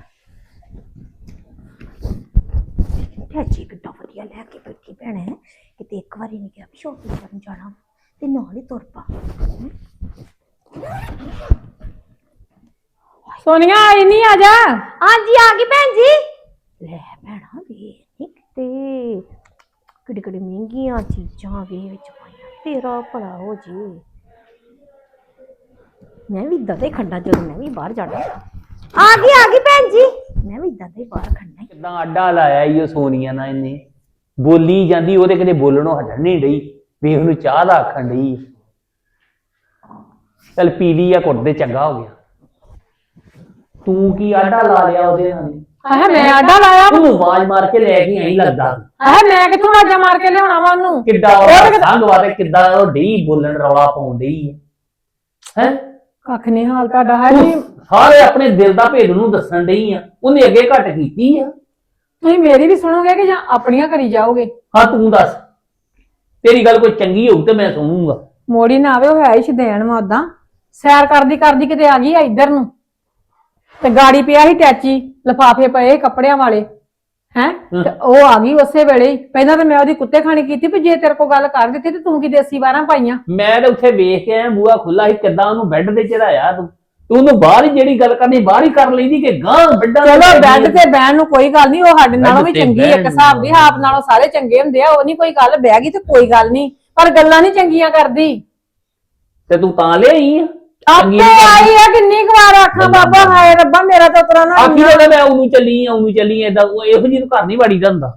ਠੱਚੀ ਕਿੱਡਾ ਵਧੀਆ ਲੈ ਕੇ ਬੈਠੀ ਭੈਣੇ। ਕਿਤੇ ਇੱਕ ਵਾਰੀ ਨਹੀਂ ਕਿਹਾ ਵੀ ਸ਼ੋਪਿੰਗ ਕਰਨ ਜਾਣਾ ਤੇ ਨਾਲ ਹੀ ਤੁਰ ਪਾ। ਸੋਨੀਆ ਆਈ ਨਹੀਂ ਆ ਜਾ ਹਾਂਜੀ ਆ ਗਈ ਭੈਣ ਜੀ। ਲੈ ਭੈਣਾ ਵੇ ਕਿਤੇ। ਕਿਹੜੀ ਕਿਹੜੀ ਮਹਿੰਗੀਆਂ ਚੀਜ਼ਾਂ ਵੇ ਵਿੱਚ ਪਾਈਆਂ ਤੇਰਾ ਭਲਾ ਹੋ ਜੇ। ਮੈਂ ਵੀ ਇਦਾਂ ਦੇ ਖੰਡਾ ਜਦੋਂ ਮੈਂ ਵੀ ਬਾਹਰ ਜਾਣਾ। ਆ ਗਈ ਆ ਗਈ ਭੈਣ ਜੀ। ਮੈਂ ਵੀ ਇਦਾਂ ਦੇ ਬਾਹਰ ਖੰਡਾ ਕਿੱਦਾਂ ਅੱਡਾ ਲਾਇਆ ਈ ਉਹ ਸੋਨੀਆ ਨਾਲ ਇਹਨੇ। ਬੋਲੀ ਜਾਂਦੀ ਉਹਦੇ ਕਿਤੇ ਬੋਲਣੋਂ ਹਟਣ ਨਹੀਂ ਡਈ ਵੀ ਉਹਨੂੰ ਚਾਹ ਦਾ ਆਖਣ ਡਈ। ਚੱਲ ਪੀ ਲਈ ਆ ਕੁੱਟ ਦੇ ਚੰਗਾ ਹੋ ਗਿਆ। ਤੂੰ ਕੀ ਆਡਾ ਲਾ ਲਿਆ ਉਹਦੇ ਨਾਲ? ਆਹ ਮੈਂ ਆਡਾ ਲਾਇਆ। ਉਹਨੂੰ ਆਵਾਜ਼ ਮਾਰ ਕੇ ਲੈ ਕੇ ਆਈ ਲੱਗਦਾ। ਆਹ ਮੈਂ ਕਿੱਥੋਂ ਆਜਾ ਮਾਰ ਕੇ ਲਿਆਉਣਾ ਵਾ ਉਹਨੂੰ? ਕਿੱਡਾ ਉਹ ਸੰਗ ਕਿੱਦਾਂ ਉਹ ਢੀ ਬੋਲਣ ਰੌਲਾ ਪਾਉਣ ਡਈ। ਹੈ ਹੈ? ਕੱਖ ਨਹੀਂ ਹਾਲ ਤੁਹਾਡਾ ਹੈ ਜੀ ਸਾਰੇ ਆਪਣੇ ਦਿਲ ਦਾ ਭੇਦ ਨੂੰ ਦੱਸਣ ਡਈ ਆ। ਉਹਨੇ ਅੱਗੇ ਘੱਟ ਕੀਤੀ ਆ। ਤੁਸੀਂ ਮੇਰੀ ਵੀ ਸੁਣੋਗੇ ਕਿ ਜਾਂ ਆਪਣੀਆਂ ਕਰੀ ਜਾਓਗੇ? ਹਾਂ ਤੂੰ ਦੱਸ। ਤੇਰੀ ਗੱਲ ਕੋਈ ਚੰਗੀ ਹੋਊ ਤੇ ਮੈਂ ਸੁਣੂੰਗਾ। ਮੋੜੀ ਨਾ ਆਵੇ ਉਹ ਹੈ ਹੀ ਸ਼ਦੈਣ ਵਾ ਉਦਾਂ ਸੈਰ ਕਰਦੀ ਕਰਦੀ ਕਿਤੇ ਆ ਗਈ ਆ ਇੱਧਰ ਨੂੰ। ਤੇ ਗਾੜੀ ਪਿਆ ਸੀ ਟੈਚੀ ਲਫਾਫੇ ਪਏ ਕੱਪੜਿਆਂ ਵਾਲੇ। ਹੈ? ਤੇ ਉਹ ਆ ਗਈ ਉਸੇ ਵੇਲੇ ਹੀ। ਪਹਿਲਾਂ ਤਾਂ ਮੈਂ ਉਹਦੀ ਕੁੱਤੇ ਖਾਣੀ ਕੀਤੀ ਵੀ ਜੇ ਤੇਰੇ ਕੋਲ ਗੱਲ ਕਰ ਦਿੱਤੀ ਤੇ ਤੂੰ ਕੀ ਦੇਸੀ ਵਾਰਾਂ ਪਾਈਆਂ। ਮੈਂ ਤਾਂ ਉੱਥੇ ਵੇਖ ਕੇ ਆਇਆ ਬੂਆ ਖੁੱਲਾ ਸੀ ਕਿੱਦਾਂ ਉਹਨੂੰ ਬੈੱਡ ਤੇ ਚੜਾਇਆ ਤੂੰ। ਤੂੰ ਉਹਨੂੰ ਬਾਹਰ ਹੀ ਜਿਹੜੀ ਗੱਲ ਕਰਨੀ ਬਾਹਰ ਹੀ ਕਰ ਲੈਂਦੀ ਕਿ ਗਾਂ ਬੈੱਡਾਂ ਤੇ ਚਲੋ ਬੈੱਡ ਤੇ ਬਹਿਣ ਨੂੰ ਕੋਈ ਗੱਲ ਨਹੀਂ ਉਹ ਸਾਡੇ ਨਾਲੋਂ ਵੀ ਤੇ ਚੰਗੀ ਇੱਕ ਬਹਿਣ ਹਿਸਾਬ ਦੀ ਆਪ ਨਾਲੋਂ ਸਾਰੇ ਚੰਗੇ ਹੁੰਦੇ ਆ ਉਹ ਨਹੀਂ ਕੋਈ ਗੱਲ ਬਹਿ ਗਈ ਤੇ ਕੋਈ ਗੱਲ ਨਹੀਂ। ਪਰ ਗੱਲਾਂ ਨਹੀਂ ਚੰਗੀਆਂ ਕਰਦੀ। ਤੇ ਤੂੰ ਤਾਂ ਲਿਆਈ ਆ। ਆਪੇ। ਆਈ ਆ ਕਿੰਨੀ ਕੁ ਵਾਰ ਆਖਾਂ ਬਾਬਾ ਹਾਏ ਰੱਬਾ ਮੇਰਾ ਤਾਂ ਉਤਰਾ ਨਾ ਆਖੀ ਉਹਨੇ ਮੈਂ ਉਹਨੂੰ ਚੱਲੀ ਆ ਉਹਨੂੰ ਚੱਲੀ ਏਦਾਂ ਉਹ ਇਹੋ ਜਿਹੀ ਨੂੰ ਘਰ ਨਹੀਂ ਵੜੀ ਦਾ ਹੁੰਦਾ।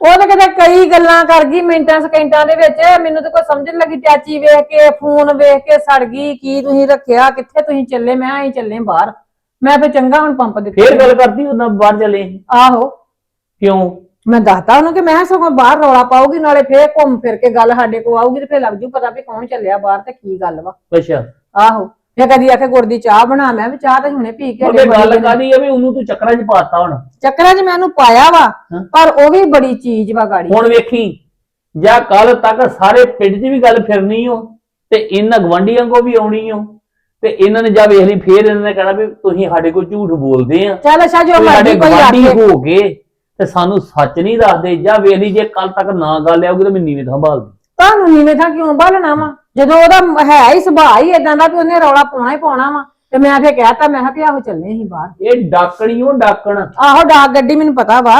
ਉਹ ਤਾਂ ਕਿਤੇ ਕਈ ਗੱਲਾਂ ਕਰ ਗਈ ਮਿੰਟਾਂ ਸਕਿੰਟਾਂ ਦੇ ਵਿੱਚ। ਮੈਨੂੰ ਤਾਂ ਕੋਈ ਸਮਝ ਨੀ ਲੱਗੀ ਚਾਚੀ ਵੇਖ ਕੇ ਫੋਨ ਵੇਖ ਕੇ ਸੜ ਗਈ ਕੀ ਤੁਸੀਂ ਰੱਖਿਆ ਕਿੱਥੇ ਤੁਸੀਂ ਚੱਲੇ? ਮੈਂ ਆਈ ਚੱਲੇ ਬਾਹਰ। ਮੈਂ ਫੇ ਚੰਗਾ ਹੁਣ ਪੰਪ ਦਿੱਤਾ। ਫੇਰ ਗੱਲ ਕਰਦੀ ਉਹਨਾਂ ਬਾਹਰ ਚੱਲੇ। ਆਹੋ। ਕਿਉਂ? ਮੈਂ ਦੱਸਤਾ ਉਹਨੂੰ ਕਿ ਮੈਂ ਸਗੋਂ ਬਾਹਰ ਰੌਲਾ ਪਾਉਗੀ ਨਾਲੇ ਫੇਰ ਘੁੰਮ ਫਿਰ ਕੇ ਗੱਲ ਸਾਡੇ ਕੋਲ ਆਊਗੀ ਤੇ ਫੇਰ ਲੱਗ ਜੂ ਪਤਾ ਵੀ ਕੌਣ ਚੱਲਿਆ ਬਾਹਰ ਤੇ ਕੀ ਗੱਲ ਵਾ। ਅੱਛਾ। ਆਹੋ ਫੇ ਕਦੀ ਆਖੇ ਗੁੜ ਦੀ ਚਾਹ ਬਣਾ ਮੈਂ ਵੀ ਚਾਹ ਤਾਂ ਹੁਣੇ ਪੀ ਕੇ ਉਹਦੇ ਗੱਲ ਕਾਦੀ ਆ ਵੀ ਉਹਨੂੰ ਤੂੰ ਚੱਕਰਾਂ 'ਚ ਪਾਤਾ ਹੁਣ? ਚੱਕਰਾਂ 'ਚ ਮੈਨੂੰ ਪਾਇਆ ਵਾ ਹਾਂ। ਪਰ ਉਹ ਵੀ ਬੜੀ ਚੀਜ਼ ਵਾ ਗਾੜੀ। ਹੁਣ ਵੇਖੀ ਜਾਂ ਕੱਲ ਤੱਕ ਸਾਰੇ ਪਿੰਡ 'ਚ ਵੀ ਗੱਲ ਫਿਰਨੀ ਓ ਤੇ ਇਹਨਾਂ ਗਵਾਂਢੀਆਂ ਕੋ ਵੀ ਆਉਣੀ ਓ ਤੇ ਇਹਨਾਂ ਨੇ ਜਾ ਵੇਖ ਲਈ ਫੇਰ ਇਹਨਾਂ ਨੇ ਕਹਿਣਾ ਵੀ ਤੁਸੀਂ ਸਾਡੇ ਕੋਲ ਝੂਠ ਬੋਲਦੇ ਆ। ਚੱਲ ਅੱਛਾ ਜੋ ਤੁਸੀਂ ਸਾਡੇ ਮਰਜ਼ੀ ਕੋਈ ਗਵਾਂਢੀ ਆਖੇ। ਹੋ ਗਏ ਤੇ ਸਾਨੂੰ ਸੱਚ ਨਹੀਂ ਦੱਸਦੇ ਜਾਂ ਵੇਖ ਲਈ ਜੇ ਕੱਲ ਤੱਕ ਨਾ ਗੱਲ ਆਊਗੀ ਤਾਂ ਮੈਂ ਨੀਵੇਂ ਸੰਭਾਲ ਦੂੰ ਤੁਹਾਨੂੰ ਨੀਵੇਂ ਥਾਂ ਕਿਉਂ ਬਾਲਣਾ ਵਾ? ਜਦੋਂ ਉਹਦਾ ਹੈ ਹੀ ਸੁਭਾਅ ਹੀ ਇਦਾਂ ਦਾ ਵੀ ਉਹਨੇ ਰੌਲਾ ਪਾਉਣਾ ਹੀ ਪਾਉਣਾ ਵਾ ਤੇ ਮੈਂ ਫੇਰ ਕਹਿਤਾ ਮੈਂ ਕਿਹਾ ਵੀ ਆਹੋ ਚੱਲੇ ਅਸੀਂ ਬਾਹਰ। ਇਹ ਡਾਕਣੀ ਓ ਡਾਕਣ। ਆਹੋ ਡਾਕ ਗੱਡੀ ਮੈਨੂੰ ਪਤਾ ਵਾ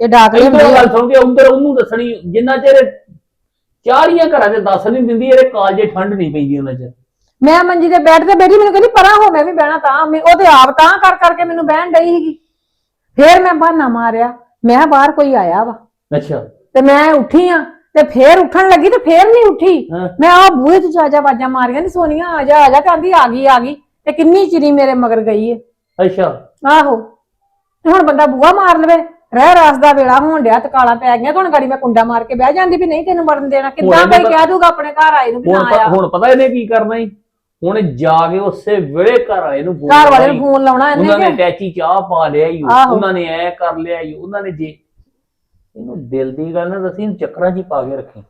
ਇਹ ਡਾਕ ਲਈ ਇਧਰ ਗੱਲ ਸੁਣ ਕੇ ਉਧਰ ਉਹਨੂੰ ਦੱਸਣੀ ਜਿੰਨਾ ਚਿਰ ਚਾਰੀਆਂ ਘਰਾਂ 'ਚ ਦੱਸ ਨਹੀਂ ਦਿੰਦੀ ਇਹਦੇ ਕਾਲਜੇ ਠੰਡ ਨਹੀਂ ਪੈਂਦੀ ਉਹਨਾਂ 'ਚ। ਮੈਂ ਮੰਜੀ ਤੇ ਬੈਠ ਤੇ ਬੈਠੀ ਮੈਨੂੰ ਕਹਿੰਦੀ ਪਰਾਂ ਹੋ ਮੈਂ ਵੀ ਬਹਿਣਾ ਤਾਂ ਮੈਂ ਉਹ ਤੇ ਆਪ ਤਾਂ ਕਰ ਕਰਕੇ ਮੈਨੂੰ ਬਹਿਣ ਡਈ ਸੀਗੀ। ਫੇਰ ਮੈਂ ਬਹਾਨਾ ਮਾਰਿਆ ਮੈਂ ਕਿਹਾ ਬਾਹਰ ਕੋਈ ਆਇਆ ਵਾ। ਅੱਛਾ। ਤੇ ਮੈਂ ਉੱਠੀ ਆ ਤੇ ਫੇਰ ਉੱਠਣ ਲੱਗੀ ਤੇ ਫੇਰ ਨਹੀਂ ਉੱਠੀ। ਹਾਂ। ਮੈਂ ਆ ਬੂਹੇ ਤੇ ਜਾ ਜਾ ਵਾਜਾਂ ਮਾਰੀਆਂ ਨੀ ਸੋਨੀਆ ਆ ਜਾ ਆ ਜਾ ਕਹਿੰਦੀ ਆ ਗਈ ਆ ਗਈ। ਤੇ ਕਿੰਨੀ ਚਿਰੀ ਮੇਰੇ ਮਗਰ ਗਈ ਏ। ਅੱਛਾ। ਆਹੋ। ਤੇ ਹੁਣ ਬੰਦਾ ਬੂਹਾ ਮਾਰ ਲਵੇ ਰਹਿ ਰਾਸ ਦਾ ਵੇਲਾ ਹੋਣ ਡਿਆ ਤੇ ਕਾਲਾ ਪੈ ਗਿਆ ਤੇ ਹੁਣ ਗਾੜੀ ਮੈਂ ਕੁੰਡਾ ਮਾਰ ਕੇ ਬਹਿ ਜਾਂਦੀ ਵੀ ਨਹੀਂ ਤੈਨੂੰ ਵੜਨ ਦੇਣਾ। ਕਿੱਦਾਂ ਕੋਈ ਕਹਿ ਦੂਗਾ ਆਪਣੇ ਘਰ ਆਏ ਨੂੰ ਵੀ ਨਾ ਹੁਣ ਪ- ਆਇਆ। ਹੁਣ ਪਤਾ ਇਹਨੇ ਕੀ ਕਰਨਾ ਈ? ਹੁਣ ਜਾ ਕੇ ਉਸੇ ਵੇਲੇ ਘਰ ਵਾਲੇ ਨੂੰ ਫੋਨ ਘਰ ਵਾਲੇ ਲਾਉਣਾ ਈ। ਨੂੰ ਫੋਨ ਲਾਉਣਾ ਉਹਨਾਂ ਨੇ ਕਿ? ਟੈਚੀ ਚਾਹ ਪਾ ਲਿਆ ਈ ਓ, ਆਹੋ। ਉਹਨਾਂ ਨੇ ਐ ਕਰ ਲਿਆ ਈ ਓ, ਉਹਨਾਂ ਨੇ ਜੇ ਇਹਨੂੰ ਦਿਲ ਦੀ ਗੱਲ ਨਾ ਦੱਸੀ ਇਹਨੂੰ ਚੱਕਰਾਂ 'ਚ ਹੀ ਪਾ ਕੇ ਰੱਖੀ।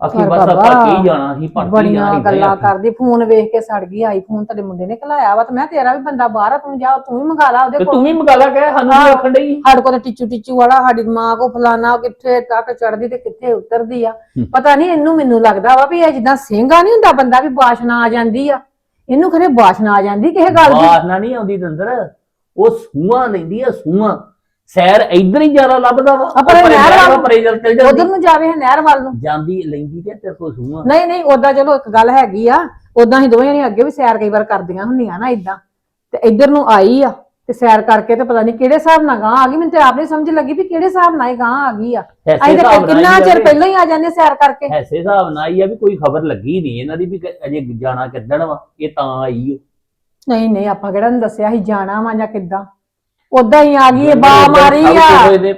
ਪਰ ਬਸ ਆਪਾਂ ਕੀ ਜਾਣਾ ਸੀ ਭੜਕੀ ਬੜੀਆਂ ਜਾਣਾ ਸੀ ਗੱਲਾਂ। ਕਰਦੀ ਫੋਨ ਵੇਖ ਕੇ ਸੜ ਗਈ ਆਈਫੋਨ ਤੇਰੇ ਮੁੰਡੇ ਨੇ ਘਲਾਇਆ ਵਾ ਤੇ ਮੈਂ ਕਿਹਾ ਤੇਰਾ ਵੀ ਬੰਦਾ ਬਾਹਰ ਆ ਤੂੰ ਜਾ ਤੂੰ ਵੀ ਮੰਗਾ ਲਾ ਉਹਦੇ ਤੇ ਕੋਲ। ਤੂੰ ਵੀ ਮਗਾਲਾ ਕਹਿ ਸਾਨੂੰ। ਕੀ ਆਖਣ ਡਈ। ਸਾਡੇ ਕੋਲ ਤਾਂ ਟਿੱਚੂ ਟਿੱਚੂ ਵਾਲਾ ਸਾਡੀ ਮਾਂ ਕੋ ਫਲਾਣਾ ਕਿੱਥੇ ਤੱਕ ਚੜਦੀ ਤੇ ਕਿੱਥੇ ਉਤਰਦੀ ਆ। ਪਤਾ ਨਹੀਂ ਇਹਨੂੰ ਮੈਨੂੰ ਲੱਗਦਾ ਵਾ ਵੀ ਇਹ ਜਿੱਦਾਂ ਸਿੰਘਾ ਨਹੀਂ ਹੁੰਦਾ ਬੰਦਾ ਵੀ ਬਾਸ਼ਨਾ ਆ ਜਾਂਦੀ ਆ। ਇਹਨੂੰ ਖਰੇ ਬਾਸ਼ਨਾ ਆ ਜਾਂਦੀ ਕਿਸੇ ਗੱਲ ਦੀ। ਬਾਹਰ ਨਾ ਨਹੀਂ ਆਉਂਦੀ ਦੰਦਰ ਉਹ ਸੂਆਂ ਲੈਂਦੀ ਆ ਸੂਆਂ ਸੈਰ ਇਧਰ ਹੀ ਜ਼ਿਆਦਾ ਲੱਭਦਾ ਵਾ। ਆ ਪਰੇ ਨਹਿਰ ਵੱਲ। ਪਰੇ ਚੱਲ ਚੱਲ ਉਧਰ ਨੂੰ ਜਾਵੇ ਇਹ ਨਹਿਰ ਵੱਲ ਨੂੰ। ਜਾਂਦੀ ਲੈਂਦੀ ਤੇ ਤੇਰੇ ਕੋਲ ਸੂਆਂ। ਨਹੀਂ ਨਹੀਂ ਉਦਾਂ ਚਲੋ ਇੱਕ ਗੱਲ ਹੈਗੀ ਆ ਉਦਾਂ ਹੀ ਦੋਵੇਂ ਜਣੇ ਅੱਗੇ ਵੀ ਸੈਰ ਕਈ ਵਾਰ ਕਰਦੀਆਂ ਹੁੰਦੀਆਂ ਨਾ ਇਦਾਂ ਤੇ ਇੱਧਰ ਨੂੰ ਆਈ ਆ ਤੇ ਸੈਰ ਕਰਕੇ ਤੇ ਪਤਾ ਨਹੀਂ ਕਿਹੜੇ ਹਿਸਾਬ ਨਾਲ ਗਾਂ ਆ ਗਈ ਮੈਨੂੰ ਤੇ ਆਪ ਨਹੀਂ ਸਮਝ ਲੱਗੀ ਵੀ ਕਿਹੜੇ ਹਿਸਾਬ ਨਾਲ ਇਹ ਗਾਂ ਆ ਗਈ ਆ। ਐਸੇ ਅਸੀਂ ਹਿਸਾਬ ਤਾਂ ਨਾਲ ਕਿੰਨਾ ਹੀ ਚਿਰ ਜਾਵੇ। ਪਹਿਲਾਂ ਹੀ ਆ ਜਾਂਦੇ ਸੈਰ ਕਰਕੇ। ਐਸੇ ਹਿਸਾਬ ਨਾਲ ਹੀ ਆ ਵੀ ਕੋਈ ਖਬਰ ਲੱਗੀ ਨਹੀਂ ਇਹਨਾਂ ਦੀ ਵੀ ਕਿ ਅਜੇ ਜਾਣਾ ਕਿੱਦਣ ਵਾ ਇਹ ਤਾਂ ਆਈ ਓ। ਨਹੀਂ ਨਹੀਂ ਆਪਾਂ ਕਿਹੜਾ ਨੂੰ ਦੱਸਿਆ ਸੀ ਜਾਣਾ ਵਾ ਜਾਂ ਕਿੱਦਾਂ। ਉਦਾਂ ਹੀ ਆ ਗਈ ਇਹ ਬਾ ਮਾਰੀ ਆ।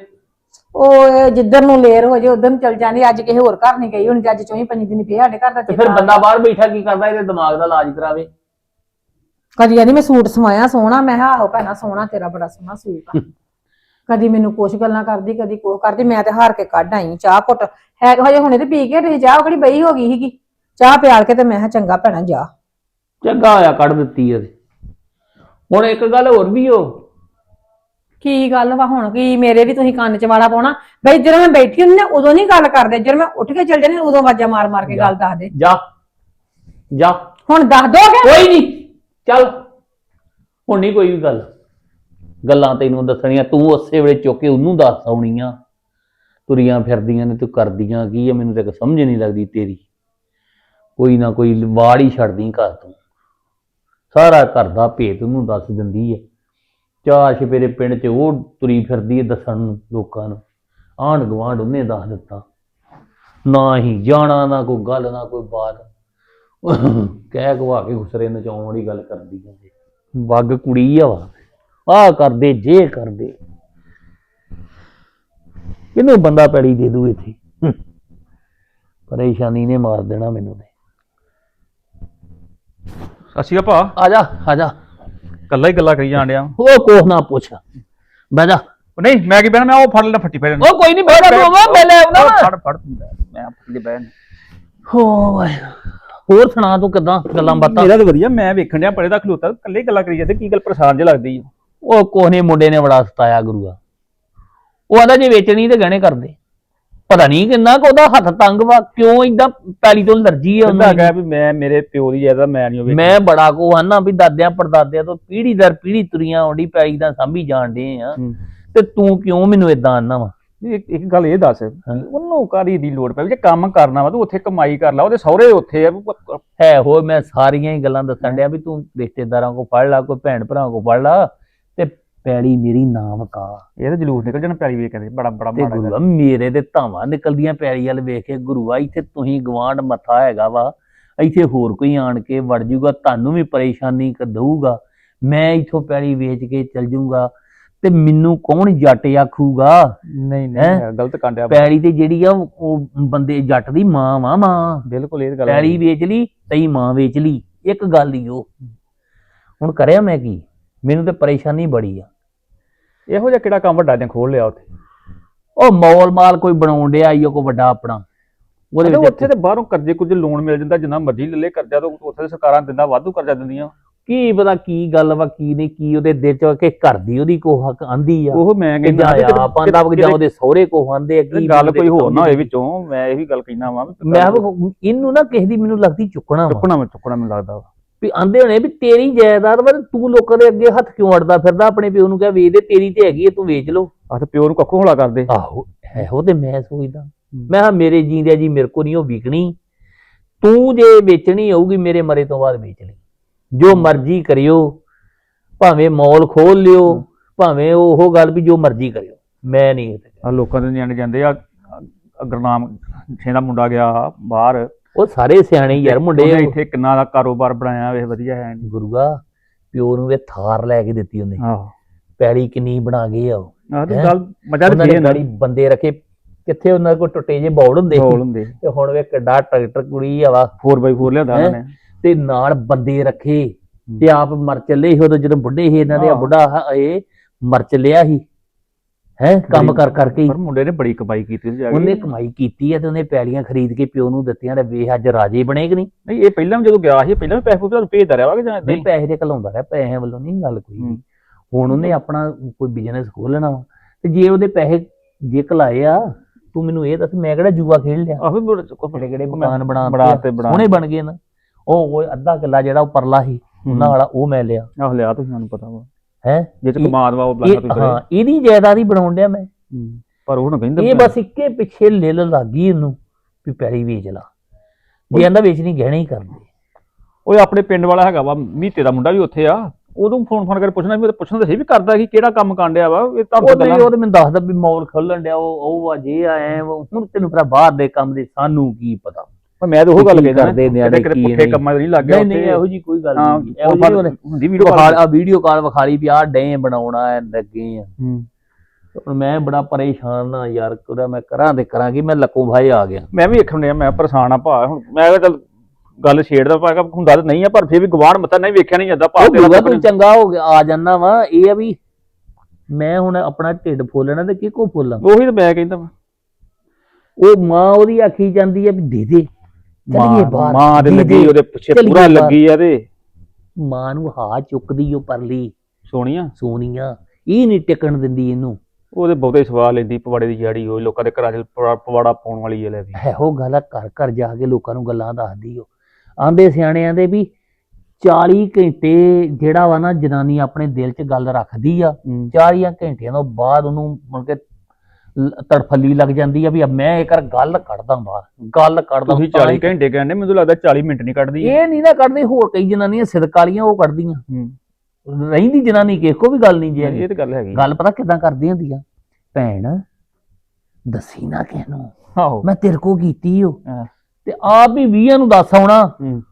ਉਹ ਜਿੱਧਰ ਨੂੰ ਲੇਰ ਹੋ ਜੇ ਉਧਰ ਨੂੰ ਚਲ ਜਾਂਦੀ। ਅੱਜ ਕਿਸੇ ਹੋਰ ਘਰ ਨਹੀਂ ਗਈ ਹੁਣ ਅੱਜ ਚੌਵੀ ਪੰਜੀ ਦਿਨ ਫੇਰ ਸਾਡੇ ਘਰ ਦਾ ਤੇ ਫਿਰ ਬੰਦਾ ਬਾਹਰ ਬੈਠਾ ਕੀ ਕਰਦਾ ਇਹਦੇ ਦਿਮਾਗ ਦਾ ਇਲਾਜ ਕਰਾਵੇ। ਕਦੀ ਕਹਿੰਦੀ ਮੈਂ ਸੂਟ ਸਵਾਇਆ ਸੋਹਣਾ ਮੈਂ ਕਿਹਾ ਆਹੋ ਭੈਣਾ ਸੋਹਣਾ ਤੇਰਾ ਬੜਾ ਸੋਹਣਾ ਸੂਟ ਆ। ਕਦੀ ਮੈਨੂੰ ਕੁਛ ਗੱਲਾਂ ਕਰਦੀ ਕਦੀ ਕੁਛ ਕਰਦੀ ਮੈਂ ਤੇ ਹਾਰ ਕੇ ਕੱਢ ਆਈ ਚਾਹ ਘੁੱਟ। ਹੈ ਹਜੇ ਹੁਣੇ ਤੇ ਪੀ ਕੇ ਰਹੀ ਚਾਹ ਕਿਹੜੀ ਬਈ ਹੋ ਗਈ ਸੀਗੀ। ਚਾਹ ਪਿਆਲ ਕੇ ਤੇ ਮੈਂ ਕਿਹਾ ਚੰਗਾ ਭੈਣਾ ਜਾ। ਚੰਗਾ ਹੋਇਆ ਕੱਢ ਦਿੱਤੀ ਇਹਦੇ ਹੁਣ ਇੱਕ ਗੱਲ ਹੋਰ ਵੀ ਹੋ ਕੀ ਗੱਲ ਵਾ ਹੁਣ ਕੀ ਮੇਰੇ ਵੀ ਤੁਸੀਂ ਕੰਨ 'ਚ ਵਾਲਾ ਪਾਉਣਾ? ਬਈ ਜਦੋਂ ਮੈਂ ਬੈਠੀ ਹੁੰਦੀ ਨਾ ਉਦੋਂ ਨਹੀਂ ਗੱਲ ਕਰਦੇ। ਜਦੋਂ ਮੈਂ ਉੱਠ ਕੇ ਚੱਲ ਜਾਂਦੀ ਉਦੋਂ ਆਵਾਜ਼ਾਂ ਮਾਰ ਮਾਰ ਕੇ ਗੱਲ ਦੱਸ ਦੇ। ਜਾ ਜਾ। ਹੁਣ ਦੱਸ ਦੋਗੇ? ਕੋਈ ਨਹੀਂ। ਚੱਲ। ਹੁਣ ਨਹੀਂ ਕੋਈ ਵੀ ਗੱਲ। ਗੱਲਾਂ ਤੈਨੂੰ ਦੱਸਣੀਆਂ। ਤੂੰ ਉਸੇ ਵੇਲੇ ਚੁੱਕ ਕੇ ਉਹਨੂੰ ਦੱਸ ਆਉਣੀਆਂ। ਤੁਰੀਆਂ ਫਿਰਦੀਆਂ ਨੇ ਤੂੰ ਕਰਦੀਆਂ ਕੀ ਆ? ਮੈਨੂੰ ਤਾਂ ਸਮਝ ਨਹੀਂ ਲੱਗਦੀ ਤੇਰੀ। ਕੋਈ ਨਾ ਕੋਈ ਵਾੜ ਹੀ ਛੱਡਦੀ ਘਰ ਤੋਂ। ਸਾਰਾ ਘਰ ਦਾ ਭੇਤ ਉਹਨੂੰ ਦੱਸ ਦਿੰਦੀ ਹੈ ਚਾਰ ਛਪੇਰੇ ਪਿੰਡ 'ਚ ਉਹ ਤੁਰੀ ਫਿਰਦੀ ਹੈ ਦੱਸਣ ਨੂੰ ਲੋਕਾਂ ਨੂੰ। ਆਂਢ ਗੁਆਂਢ ਉਹਨੇ ਦੱਸ ਦਿੱਤਾ। ਨਾ ਹੀ ਜਾਣਾ ਨਾ ਕੋਈ ਗੱਲ ਨਾ ਕੋਈ ਬਾਤ। ਕਹਿ ਗਵਾ ਕੇ ਗੁਸਰੇ ਨਚਾਉਣ ਵਾਲੀ ਗੱਲ ਕਰਦੀ ਹੈ ਵੱਗ ਕੁੜੀ ਆ ਵਾ। ਆ ਕਰਦੇ ਜੇ ਕਰਦੇ। ਕਿਹਨੂੰ ਬੰਦਾ ਪੈੜੀ ਦੇ ਦੂ ਇੱਥੇ। ਪਰੇਸ਼ਾਨੀ ਨੇ ਮਾਰ ਦੇਣਾ ਮੈਨੂੰ ਤੇ। ਅਸੀਂ ਆ ਭਾ। ਆ ਜਾ ਆ ਜਾ। ਕੱਲਾ ਹੀ ਗੱਲਾਂ ਕਰੀ ਜਾਣ ਡਿਆ। ਉਹ ਕੋਹ ਨਾ ਪੁੱਛ। ਬਹਿ ਜਾ। ਉਹ ਨਹੀਂ ਮੈਂ ਕੀ ਬਹਿਣਾ? ਮੈਂ ਉਹ ਫੜ ਲੈਣਾ ਫੱਟੀ ਪੈ ਜਾਣਾ ਉਹ ਕੋਈ ਨਹੀਂ ਬਹਿ ਜਾ ਤੂੰ ਆਵਾ ਮੈਂ ਲੈ ਵਾਂ। ਫੜ ਫੜ ਤੂੰ ਮੈਂ ਫੱਟੀ ਦੇ ਬਹਿਣ ਹੋ ਵਾਹਿਗੁਰੂ। ਹੋਰ ਸੁਣਾ ਤੂੰ ਕਿਦਾਂ ਗੱਲਾਂ ਬਾਤਾਂ? ਮੇਰਾ ਤਾਂ ਵਧੀਆ ਮੈਂ ਵੇਖਣ ਡਿਆ ਪਰੇ ਦਾ ਖਲੋਤਾ ਕੱਲੇ ਹੀ ਗੱਲਾਂ ਕਰੀ ਜਾਂਦੇ ਕੀ ਗੱਲ ਪਰੇਸ਼ਾਨ ਜਿਹਾ ਲੱਗਦੀ ਆ। ਉਹ ਕੋਹਨੇ ਮੁੰਡੇ ਨੇ ਬੜਾ ਸਤਾਇਆ ਗੁਰੂਆ। ਉਹ ਆਂਦਾ ਜੇ ਵੇਚਣੀ ਤੇ ਗਹਿਣੇ ਕਰਦੇ। ਪਤਾ ਨਹੀਂ ਕਿੰਨਾ ਕੁ ਉਹਦਾ ਹੱਥ ਤੰਗ ਵਾ ਕਿਉਂ ਇਦਾਂ ਪੈਲੀ ਤੋਂ ਲਰਜੀ ਆ ਸਿੱਧਾ ਉਹਨੂੰ ਕਹਿ ਵੀ ਮੈਂ ਮੇਰੇ ਪਿਓ ਦੀ ਜਾਇਦਾਦ ਮੈਂ ਨਹੀਂ ਹੋਵੇ ਮੈਂ ਬੜਾ ਕੋ ਆਨਾ ਵੀ ਦਾਦਿਆਂ ਪੜਦਾਦਿਆਂ ਤੋਂ ਪੀੜੀ ਦਰ ਪੀੜੀ ਤੁਰੀਆਂ ਆਉਂਦੀ ਪੈਲੀ ਦਾ ਸਾਂਭੀ ਜਾਣਦੇ ਆ। ਤੇ ਤੂੰ ਕਿਉਂ ਮੈਨੂੰ ਇਦਾਂ ਆਨਾ ਵਾ? ਇੱਕ ਇੱਕ ਗੱਲ ਇਹ ਦੱਸ ਉਹਨੂੰ ਕਾਰੀ ਦੀ ਲੋੜ ਪੈ ਜੇ ਕੰਮ ਕਰਨਾ ਵਾ ਤੂੰ ਉੱਥੇ ਕਮਾਈ ਕਰ ਲਾ ਉਹਦੇ ਸਹੁਰੇ ਉੱਥੇ ਆ ਹੈ ਹੋ ਮੈਂ ਸਾਰੀਆਂ ਹੀ ਗੱਲਾਂ ਦੱਸਣ ਡਿਆ ਵੀ ਤੂੰ ਰਿਸ਼ਤੇਦਾਰਾਂ ਕੋ ਪੜ ਲਾ ਕੋਈ ਭੈਣ ਭਰਾ ਕੋ ਪੜ ਲਾ। ਪੈਲੀ ਮੇਰੀ ਨਾਮ ਕਾ। ਇਹ ਤਾਂ ਜਲੂਸ ਨਿਕਲ ਜਾਣਾ ਪੈਲੀ ਵੇਖ ਕੇ ਬੜਾ ਬੜਾ ਤੇ ਮਾੜਾ ਗੁਰੂਆ ਮੇਰੇ ਤੇ ਧਾਵਾਂ ਨਿਕਲਦੀਆਂ ਪੈਲੀ ਵਾਲ ਵੇਖ ਕੇ। ਗੁਰੂਆ ਇੱਥੇ ਤੁਸੀਂ ਗਵਾਂਡ ਮੱਥਾ ਹੈਗਾ ਵਾ। ਇੱਥੇ ਹੋਰ ਕੋਈ ਆਣ ਕੇ ਵੜ ਜੂਗਾ ਤੁਹਾਨੂੰ ਵੀ ਪਰੇਸ਼ਾਨੀ ਕ ਦਊਗਾ। ਮੈਂ ਇੱਥੋਂ ਪੈਲੀ ਵੇਚ ਕੇ ਚਲ ਜੂਗਾ ਤੇ ਮੈਨੂੰ ਕੌਣ ਜੱਟ ਆਖੂਗਾ? ਨਹੀਂ ਹੈਂ? ਨਹੀਂ ਗਲਤ ਕਾਂਡਿਆ ਪੈਲੀ ਤੇ ਜਿਹੜੀ ਆ ਉਹ ਬੰਦੇ ਜੱਟ ਦੀ ਮਾਂ ਵਾ ਮਾਂ। ਬਿਲਕੁਲ ਇਹ ਗੱਲ ਪੈਲੀ ਵੇਚ ਲਈ ਤਈ ਮਾਂ ਵੇਚ ਲਈ। ਇੱਕ ਗੱਲ ਹੀ ਉਹ। ਹੁਣ ਕਰਿਆ ਮੈਂ ਕੀ? ਮੈਨੂੰ ਤੇ ਪਰੇਸ਼ਾਨੀ ਬੜੀ ਆ। ਇਹੋ ਜਿਹਾ ਕਿਹੜਾ ਕੰਮ ਵੱਡਾ ਜਿਹਾ ਖੋਲ ਲਿਆ ਉੱਥੇ? ਉਹ ਮੌਲ ਮਾਲ ਕੋਈ ਬਣਾਉਣ ਡਿਆ ਈਓ ਕੋ ਵੱਡਾ ਆਪਣਾ। ਉਹਦੇ ਵਿੱਚ ਉੱਥੇ ਤੇ ਬਾਹਰੋਂ ਕਰਜ਼ੇ ਕੁਝ ਲੋਨ ਮਿਲ ਜਾਂਦਾ ਜਿੰਨਾ ਮਰਜ਼ੀ ਲੈ ਲੇ ਕਰਜ਼ਾ ਤਾਂ ਉੱਥੇ ਸਰਕਾਰਾਂ ਦਿੰਦਾ ਵਾਧੂ ਕਰਜ਼ਾ ਦਿੰਦੀਆਂ। ਕੀ ਪਤਾ ਕੀ ਗੱਲ ਵਾ ਕੀ ਨਹੀਂ ਕੀ ਉਹਦੇ ਦਿਲ ਚ ਕਿ ਘਰ ਦੀ ਉਹਦੀ ਕੋਹ ਹੱਕ ਆਂਦੀ ਆ। ਉਹ ਮੈਂ ਕਿ ਕਹਿੰਦਾ ਜਾਂ ਆਪ ਵਾ ਜਾਂ ਉਹਦੇ ਸਹੁਰੇ ਕੋਹ ਆਂਦੇ ਆ ਕੀ ਗੱਲ ਕੋਈ ਹੋਰ ਨਾ ਹੋਏ। ਵਿੱਚੋਂ। ਮੈਂ ਇਹੀ ਗੱਲ ਕਹਿਣਾ ਵਾ ਮੈਂ ਕਿਹਾ ਇਹਨੂੰ ਨਾ ਕਿਸੇ ਦੀ ਮੈਨੂੰ ਲੱਗਦੀ ਚੁੱਕਣਾ ਵਾ। ਚੁੱਕਣਾ ਮੈਂ ਚੁੱਕਣਾ ਮੈਨੂੰ ਲੱਗਦਾ ਵਾ। ਵੀ ਆਂਦੇ ਹੋਣੇ ਵੀ ਤੇਰੀ ਜਾਇਦਾਦ ਵਾ ਤੇ ਤੂੰ ਲੋਕਾਂ ਦੇ ਅੱਗੇ ਹੱਥ ਕਿਉਂ ਅੜਦਾ ਫਿਰਦਾ? ਆਪਣੇ ਪਿਓ ਨੂੰ ਕਹਿ ਵੇਚ ਦੇ ਤੇਰੀ ਤੇ ਹੈਗੀ ਹੈ ਤੂੰ ਵੇਚ ਲਓ। ਆ ਤੇ ਪਿਓ ਨੂੰ ਕੱਖੋਂ ਹੋਲਾ ਕਰਦੇ। ਆਹੋ ਇਹੋ ਤੇ ਮੈਂ ਸੋਚਦਾ। ਮੈਂ ਕਿਹਾ ਮੇਰੇ ਜੀਂਦਿਆਂ ਜੀ ਮੇਰੇ ਕੋ ਨਹੀਂ ਉਹ ਵਿਕਣੀ। ਤੂੰ ਜੇ ਵੇਚਣੀ ਹੋਊਗੀ ਮੇਰੇ ਮਰੇ ਤੋਂ ਬਾਅਦ ਵੇਚ ਲਈ। ਜੋ ਮਰਜ਼ੀ ਕਰਿਓ ਭਾਵੇਂ ਮੌਲ ਖੋਲ ਲਿਓ ਭਾਵੇਂ ਉਹ ਗੱਲ ਵੀ ਜੋ ਮਰਜ਼ੀ ਕਰਿਓ। ਮੈਂ ਨਹੀਂ ਆ ਲੋਕਾਂ ਦੇ ਨਿਆਣੇ ਜਾਂਦੇ ਆ ਗੁਰਨਾਮ ਛੇ ਦਾ ਮੁੰਡਾ ਗਿਆ ਬਾਹਰ। ਉਹ ਸਾਰੇ ਸਿਆਣੇ ਯਾਰ ਮੁੰਡੇ ਉਹਨੇ ਉਹ। ਇੱਥੇ ਕਿੰਨਾ ਦਾ ਕਾਰੋਬਾਰ ਬਣਾਇਆ ਵੇ ਵਧੀਆ ਹੈ ਨਹੀਂ। ਗੁਰੂਆ ਪਿਓ ਨੂੰ ਇਹ ਥਾਰ ਲੈ ਕੇ ਦਿੱਤੀ ਉਹਨੇ। ਆਹੋ। ਪੈੜੀ ਕਿੰਨੀ ਬਣਾ ਗਏ ਆ ਆਹ ਤੇ? ਗੱਲ ਮਜ਼ਾ ਤੇ ਬੰਦੇ ਰੱਖੇ। ਕਿੱਥੇ ਉਹਨਾਂ ਕੋਲ ਟੁੱਟੇ ਜੇ ਬੌੜ ਹੁੰਦੇ ਤੇ ਹੁਣ ਵੇ ਕਿੱਡਾ ਟਰੈਕਟਰ ਕੁੜੀ ਆ ਵਾ। 4x4 ਲਿਆਂਦਾ ਉਹਨਾਂ ਨੇ। ਤੇ ਨਾਲ ਬੰਦੇ ਰੱਖੇ। ਤੇ ਆਪ ਮਰ ਚੱਲੇ ਸੀ ਉਦੋਂ ਜਦੋਂ ਬੁੱਢੇ ਸੀ ਇਹਨਾਂ ਦੇ। ਬੁੱਢਾ ਇਹ ਮਰ ਚੱਲਿਆ ਸੀ। ਹੈ ਕੰਮ ਕਰ ਕਰਕੇ ਹੀ। ਪਰ ਮੁੰਡੇ ਨੇ ਬੜੀ ਕਮਾਈ ਕੀਤੀ ਸੀ ਜਾ ਕੇ। ਉਹਨੇ ਕਮਾਈ ਕੀਤੀ ਹੈ ਤੇ ਉਹਨੇ ਪੈਲੀਆਂ ਖਰੀਦ ਕੇ ਪਿਓ ਨੂੰ ਦਿੱਤੀਆਂ ਤੇ ਵੇਖ ਅੱਜ ਰਾਜੇ ਬਣੇ ਕਿ ਨਹੀਂ? ਨਹੀਂ ਇਹ ਪਹਿਲਾਂ ਵੀ ਜਦੋਂ ਗਿਆ ਸੀ ਪਹਿਲਾਂ ਵੀ ਪੈਸੇ ਪੂਸੇ ਤੁਹਾਨੂੰ ਭੇਜਦਾ ਰਿਹਾ ਵਾ ਕਿ ਜਾਂ ਏਦਾਂ ਨਹੀਂ? ਹੀ? ਪੈਸੇ ਤੇ ਘਲਾਉਂਦਾ ਰਿਹਾ ਪੈਸਿਆਂ ਵੱਲੋਂ ਨਹੀਂ ਗੱਲ ਕੋਈ ਵੀ। ਹੂੰ। ਹੁਣ ਉਹਨੇ ਆਪਣਾ ਕੋਈ ਬਿਜ਼ਨਸ ਖੋਲਣਾ ਵਾ। ਤੇ ਜੇ ਉਹਦੇ ਪੈਸੇ ਜੇ ਘਲਾਏ ਆ ਤੂੰ ਮੈਨੂੰ ਇਹ ਦੱਸ ਮੈਂ ਕਿਹੜਾ ਜੂਆ ਖੇਡ ਲਿਆ? ਆਹੋ ਵੀ ਬੜਾ- ਕਿਹੜੇ ਕਿਹੜੇ ਮਕਾਨ ਬਣਾ ਬਣਾ ਤੇ ਬਣਾ ਸੋਹਣੇ ਬਣ ਗਏ ਨਾ। ਉਹ ਉਹ ਅੱਧਾ ਕਿੱਲਾ ਜਿਹੜਾ ਉਹ ਪਰਲਾ ਸੀ ਉਹਨਾਂ ਵਾਲਾ ਉਹ ਮੈਂ ਲਿਆ। ਆਹ ਲਿਆ ਤੁਸੀਂ ਮੈਨੂੰ ਪਤਾ ਵਾ। ਹੈ? ਜੇ ਤੇ ਕਮਾਦ ਵਾ ਉਹ ਬਲਾਗਾ ਤੁਸੀਂ ਹਾਂ ਇਹਦੀ ਜਾਇਦਾਦ ਹੀ ਬਣਾਉਣ ਡਿਆ ਮੈਂ। ਪਰ ਉਹ ਨਾ ਕਹਿੰਦਾ ਇਹ ਬਸ ਇੱਕੇ ਪਿੱਛੇ ਲਿਲ ਲੱਗੀ ਇਹਨੂੰ ਵੀ ਪੈੜੀ ਵੇਚ ਲਾ। ਜੇ ਕਹਿੰਦਾ ਵੇਚਣੀ ਗਹਿਣੇ ਹੀ ਕਰਦੇ ਓਏ ਆਪਣੇ ਪਿੰਡ ਵਾਲਾ ਹੈਗਾ ਵਾ ਮੀਤੇ ਦਾ ਮੁੰਡਾ ਵੀ ਉੱਥੇ ਆ। ਉਦੋਂ ਫੋਨ ਫੋਨ ਕਰਕੇ ਪੁੱਛਣਾ ਵੀ ਉਹ ਪੁੱਛਣਾ ਤਾਂ ਸੀ ਵੀ ਕਰਦਾ ਕੀ ਕਿਹੜਾ ਕੰਮ ਕਾਂਡਿਆ ਵਾ ਇਹ ਤਾਂ ਉਹ ਤੇ ਉਹ ਤੇ ਮੈਨੂੰ ਦੱਸਦਾ ਵੀ ਮੌਲ ਖੋਲਣ ਡਿਆ ਉਹ ਉਹ ਆ ਜੇ ਆਏ ਹੁਣ ਤੈਨੂੰ ਪਤਾ ਬਾਹਰ ਦੇ ਕੰਮ ਦੇ ਸਾਨੂੰ ਕੀ ਪਤਾ। ਪਰ ਮੈਂ ਤਾਂ ਉਹ ਗੱਲ ਕੀ ਕਹਿੰਦਾ ਕਰਦੇ ਨਿਆਣੇ ਕੀ ਪੁੱਠੇ। ਕੰਮਾਂ ਨਹੀਂ ਲੱਗ ਨਹੀਂ ਨਹੀਂ ਇਹੋ ਜੀ ਕੋਈ ਗੱਲ ਨਹੀਂ। ਇਹੋ ਜੀ ਹੁੰਦੀ ਵੀਡੀਓ ਵਿਖਾਲ ਆ ਵੀਡੀਓ ਕਾਲ ਵਿਖਾਲੀ ਵੀ ਆਹ ਡੇ ਬਣਾਉਣਾ ਹੈ ਲੱਗੇ ਆ। ਹੁਣ ਮੈਂ ਬੜਾ ਪਰੇਸ਼ਾਨ ਆ ਯਾਰ ਕੁੜਾ ਮੈਂ ਕਰਾਂ ਤੇ ਕਰਾਂ ਕੀ ਮੈਂ ਲੱਕੂ ਭਾਈ ਆ ਗਿਆ। ਮੈਂ ਵੀ ਵੇਖਣ ਡਿਆ ਮੈਂ ਪਰੇਸ਼ਾਨ ਆ ਭਾ ਹੁਣ ਮੈਂ ਕਿਹਾ ਚੱਲ ਗੱਲ ਛੇੜਦਾ ਪਾਗਾ ਹੁੰਦਾ ਤਾਂ ਨਹੀਂ ਆ ਪਰ ਫਿਰ ਵੀ ਗਵਾੜ ਮਤਾ ਨਹੀਂ ਵੇਖਿਆ ਨਹੀਂ ਜਾਂਦਾ ਭਾ ਤੇਰਾ ਤਾਂ ਤੂੰ ਚੰਗਾ ਹੋ ਗਿਆ ਆ ਜਾਣਾ ਵਾ ਇਹ ਆ ਵੀ ਮੈਂ ਹੁਣ ਆਪਣਾ ਢਿੱਡ ਫੋਲਣਾ ਤੇ ਕਿਹਕੋ ਫੋਲਾਂ? ਉਹੀ ਤਾਂ ਮੈਂ ਕਹਿੰਦਾ ਵਾ। ਉਹ ਮਾਂ ਉਹਦੀ ਆਖੀ ਜਾਂਦੀ ਆ ਵੀ ਦੇ ਦੇ। ਚੱਲੀਏ ਮਾਂ ਬਾਹਰ ਮਾਂ ਦੇ ਦੇ ਲੱਗੀ ਦੇ। ਉਹਦੇ ਪਿੱਛੇ ਚੱਲੀਏ ਪੂਰਾ ਬਾਹਰ। ਲੱਗੀ ਆ ਤੇ। ਮਾਂ ਨੂੰ ਹਾ ਚੁੱਕਦੀ ਉਹ ਪਰਲੀ। ਸੋਹਣੀਆਂ? ਸੋਨੀਆ ਇਹ ਨਹੀਂ ਟਿਕਣ ਦਿੰਦੀ ਇਹਨੂੰ। ਉਹਦੇ ਬਹੁਤੇ ਸਵਾਲ ਲੈਂਦੀ ਪਵਾੜੇ ਦੀ ਜੜੀ ਹੋਈ ਲੋਕਾਂ ਦੇ ਘਰਾਂ 'ਚ ਪਵਾ- ਪਵਾੜਾ ਪਾਉਣ ਵਾਲੀ ਹੈ ਲੈ ਵੀ। ਇਹੋ ਗੱਲ ਆ ਘਰ ਘਰ ਜਾ ਕੇ ਲੋਕਾਂ ਨੂੰ ਗੱਲਾਂ ਦੱਸਦੀ ਉਹ ਆਂਦੇ ਸਿਆਣੇ ਆਂਦੇ ਵੀ 40 ਘੰਟੇ ਜਿਹੜਾ ਵਾ ਨਾ ਜਨਾਨੀ ਆਪਣੇ ਦਿਲ 'ਚ ਗੱਲ ਰੱਖਦੀ ਆ 40 ਘੰਟਿਆਂ ਤੋਂ ਬਾਅਦ ਉਹਨੂੰ ਮੁੜ ਕੇ ਤੜਫੱਲੀ ਲੱਗ ਜਾਂਦੀ ਆ ਵੀ ਮੈਂ ਇਹ ਕਰ ਗੱਲ ਕੱਢਦਾ ਬਾਹਰ ਗੱਲ ਕੱਢਦਾ ਤੁਸੀਂ ਤਾਂ 40 ਹੀ- ਘੰਟੇ ਕਹਿੰਦੇ ਮੈਨੂੰ ਲੱਗਦਾ 40 ਮਿੰਟ ਨਹੀਂ ਕੱਢਦੀ। ਇਹ ਨਹੀਂ ਨਾ ਕੱਢਦੀ ਹੋਰ ਕਈ ਜਨਾਨੀਆਂ ਸਿਦਕ ਵਾਲੀਆਂ ਉਹ ਕੱਢਦੀਆਂ। ਹੂੰ। ਰਹਿੰਦੀ ਜਨਾਨੀ ਕਿਸੇ ਕੋ ਵੀ ਗੱਲ ਨਹੀਂ ਜੇ ਇਹ ਤਾਂ ਗੱਲ ਹੈਗੀ। ਗੱਲ ਪਤਾ ਕਿਦਾਂ ਕਰਦੀ ਹੁੰਦੀ ਆ ਭੈਣ ਦੱਸੀ ਨਾ ਕਿਸੇ ਨੂੰ। ਆਹੋ। ਮੈਂ ਤੇਰੇ ਕੋ ਕੀਤੀ ਓ। ਹਾਂ। ਤੇ ਆਪ ਵੀ 20 ਨੂੰ ਦੱਸ ਆਉਣਾ। ਹੂੰ।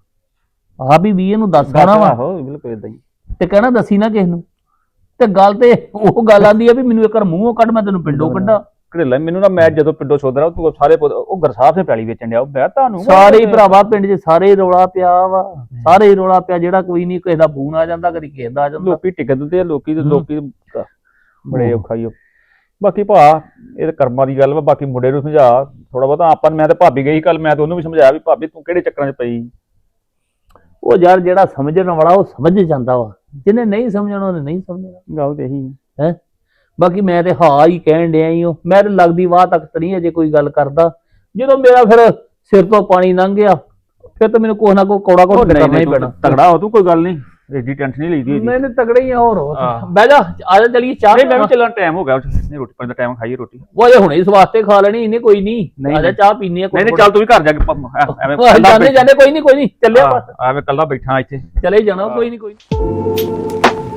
ਆਪ ਵੀ 20 ਨੂੰ ਦੱਸ ਆਉਣਾ ਵਾ। ਆਹੋ ਬਿਲਕੁਲ ਇਦਾਂ ਹੀ। ਤੇ ਕਹਿਣਾ ਦੱਸੀ ਨਾ ਕਿਸ ਨੂੰ। ਤੇ ਗੱਲ ਤੇ ਉਹ ਗੱਲ ਆਂਦੀ ਆ ਵੀ ਮੈਨੂੰ ਇੱਕ ਵਾਰ ਮੂੰਹੋਂ ਕੱਢ ਮੈਂ ਤੈਨੂੰ ਪਿੰਡੋਂ ਕੱਢਾਂ ਘੜੇਲਾ ਮੈਨੂੰ ਨਾ ਮੈਂ ਜਦੋਂ ਪਿੰਡੋਂ ਸੋਧਰਾ ਤੂੰ ਸਾਰੇ ਪੁੱਤ- ਉਹ ਗਰਸਾਫ ਤੇ ਪੈਲੀ ਵੇਚਣ ਡਿਆ ਉਹ ਮੈਂ ਤੁਹਾਨੂੰ ਸਾਰੇ ਹੀ ਭਰਾਵਾ ਪਿੰਡ 'ਚ ਸਾਰੇ ਹੀ ਰੌਲਾ ਪਿਆ ਵਾ ਸਾਰੇ ਹੀ ਰੌਲਾ ਪਿਆ ਜਿਹੜਾ ਕੋਈ ਨਹੀਂ ਕਿਸੇ ਦਾ ਫੋਨ ਆ ਜਾਂਦਾ ਕਦੀ ਕਿਸੇ ਦਾ ਆ ਜਾਂਦਾ ਲੋਕੀ ਟਿਕ ਦਿੰਦੇ ਆ ਲੋਕੀ ਤੇ ਹੂੰ। ਲੋਕੀ ਬੜੇ। ਔਖਾ ਹੀ ਆ। ਬਾਕੀ ਭਾ ਇਹ ਤਾਂ ਕਰਮਾਂ ਦੀ ਗੱਲ ਵਾ ਬਾਕੀ ਮੁੰਡੇ ਨੂੰ ਸਮਝਾ ਥੋੜਾ ਬਹੁਤਾ ਆਪਾਂ ਮੈਂ ਤੇ ਭਾਬੀ ਗਈ ਕੱਲ ਮੈਂ ਤਾਂ ਉਹਨੂੰ ਵੀ ਸਮਝਾਇਆ ਵੀ ਭਾਬੀ ਤੂੰ ਕਿਹੜੇ ਚੱਕਰਾਂ 'ਚ ਪਈ ਉਹ ਯਾਰ ਜਿਹੜਾ ਸਮਝਣ ਵਾਲਾ ਉਹ ਸਮਝ ਜਾਂਦਾ ਵਾ। ਜਿਹਨੇ ਨਹੀਂ ਸਮਝਣਾ ਉਹਨੇ ਨਹੀਂ ਸਮਝਣਾ। ਗੱਲ ਤੇ ਇਹੀ ਹੈ? ਬਾਕੀ ਮੈਂ ਤੇ ਹਾਂ ਹੀ ਕਹਿਣ ਡਿਆ ਹੀ ਉਹ ਮੈਂ ਤੇ ਲੱਗਦੀ ਵਾਹ ਤੱਕ ਨਹੀਂ ਅਜੇ ਕੋਈ ਗੱਲ ਕਰਦਾ। ਜਦੋਂ ਮੇਰਾ ਫਿਰ ਸਿਰ ਤੋਂ ਪਾਣੀ ਲੰਘ ਗਿਆ ਫਿਰ ਤਾਂ ਮੈਨੂੰ ਕੋਈ ਨਾ ਕੋਈ ਕੌੜਾ ਨਹੀਂ ਕਰਨਾ ਹੀ ਪੈਣਾ। ਤਗੜਾ ਹੋ ਤੂੰ ਕੋਈ ਗੱਲ ਨਹੀਂ। ਟੈਨਸ਼ਨ ਨਹੀਂ ਲਈਦੀ ਇਹਦੀ ਨਹੀਂ ਨਹੀਂ ਤਗੜੇ ਹੀ ਆ ਹੋਰ। ਹਾਂ। ਬਹਿ ਜਾ ਆ ਜਾ ਚਲੀਏ ਚਾਹ ਨਹੀਂ ਮੈਂ ਵੀ। ਚੱਲਣ ਟਾਈਮ ਹੋ ਗਿਆ ਨਹੀਂ ਰੋਟੀ ਪਾਣੀ ਦਾ ਟਾਈਮ ਖਾਈਏ ਰੋਟੀ ਉਹ ਅਜੇ ਹੁਣੇ ਇਸ ਵਾਸਤੇ ਖਾ ਲੈਣੀ ਇਹਨੇ ਕੋਈ ਨਹੀਂ ਨਹੀਂ, ਆ ਜਾ ਨਹੀਂ। ਚਾਹ ਪੀਣੀ ਆ ਨਹੀਂ ਨਹੀਂ ਚੱਲ ਤੂੰ ਵੀ ਘਰ ਜਾ ਕੇ ਪ- ਐ- ਐਵੇਂ ਕੱਲਾ ਜਾਂਦੇ ਜਾਂਦੇ ਕੋਈ ਨਹੀਂ ਕੋਈ ਨਹੀਂ ਚੱਲਿਆ ਬਸ ਬੈਠਾ- ਐਵੇਂ ਕੱਲਾ ਬੈਠਾ ਇੱਥੇ ਚਲੇ ਜਾਣਾ ਕੋਈ ਨਹੀਂ ਕੋਈ ਨੀ।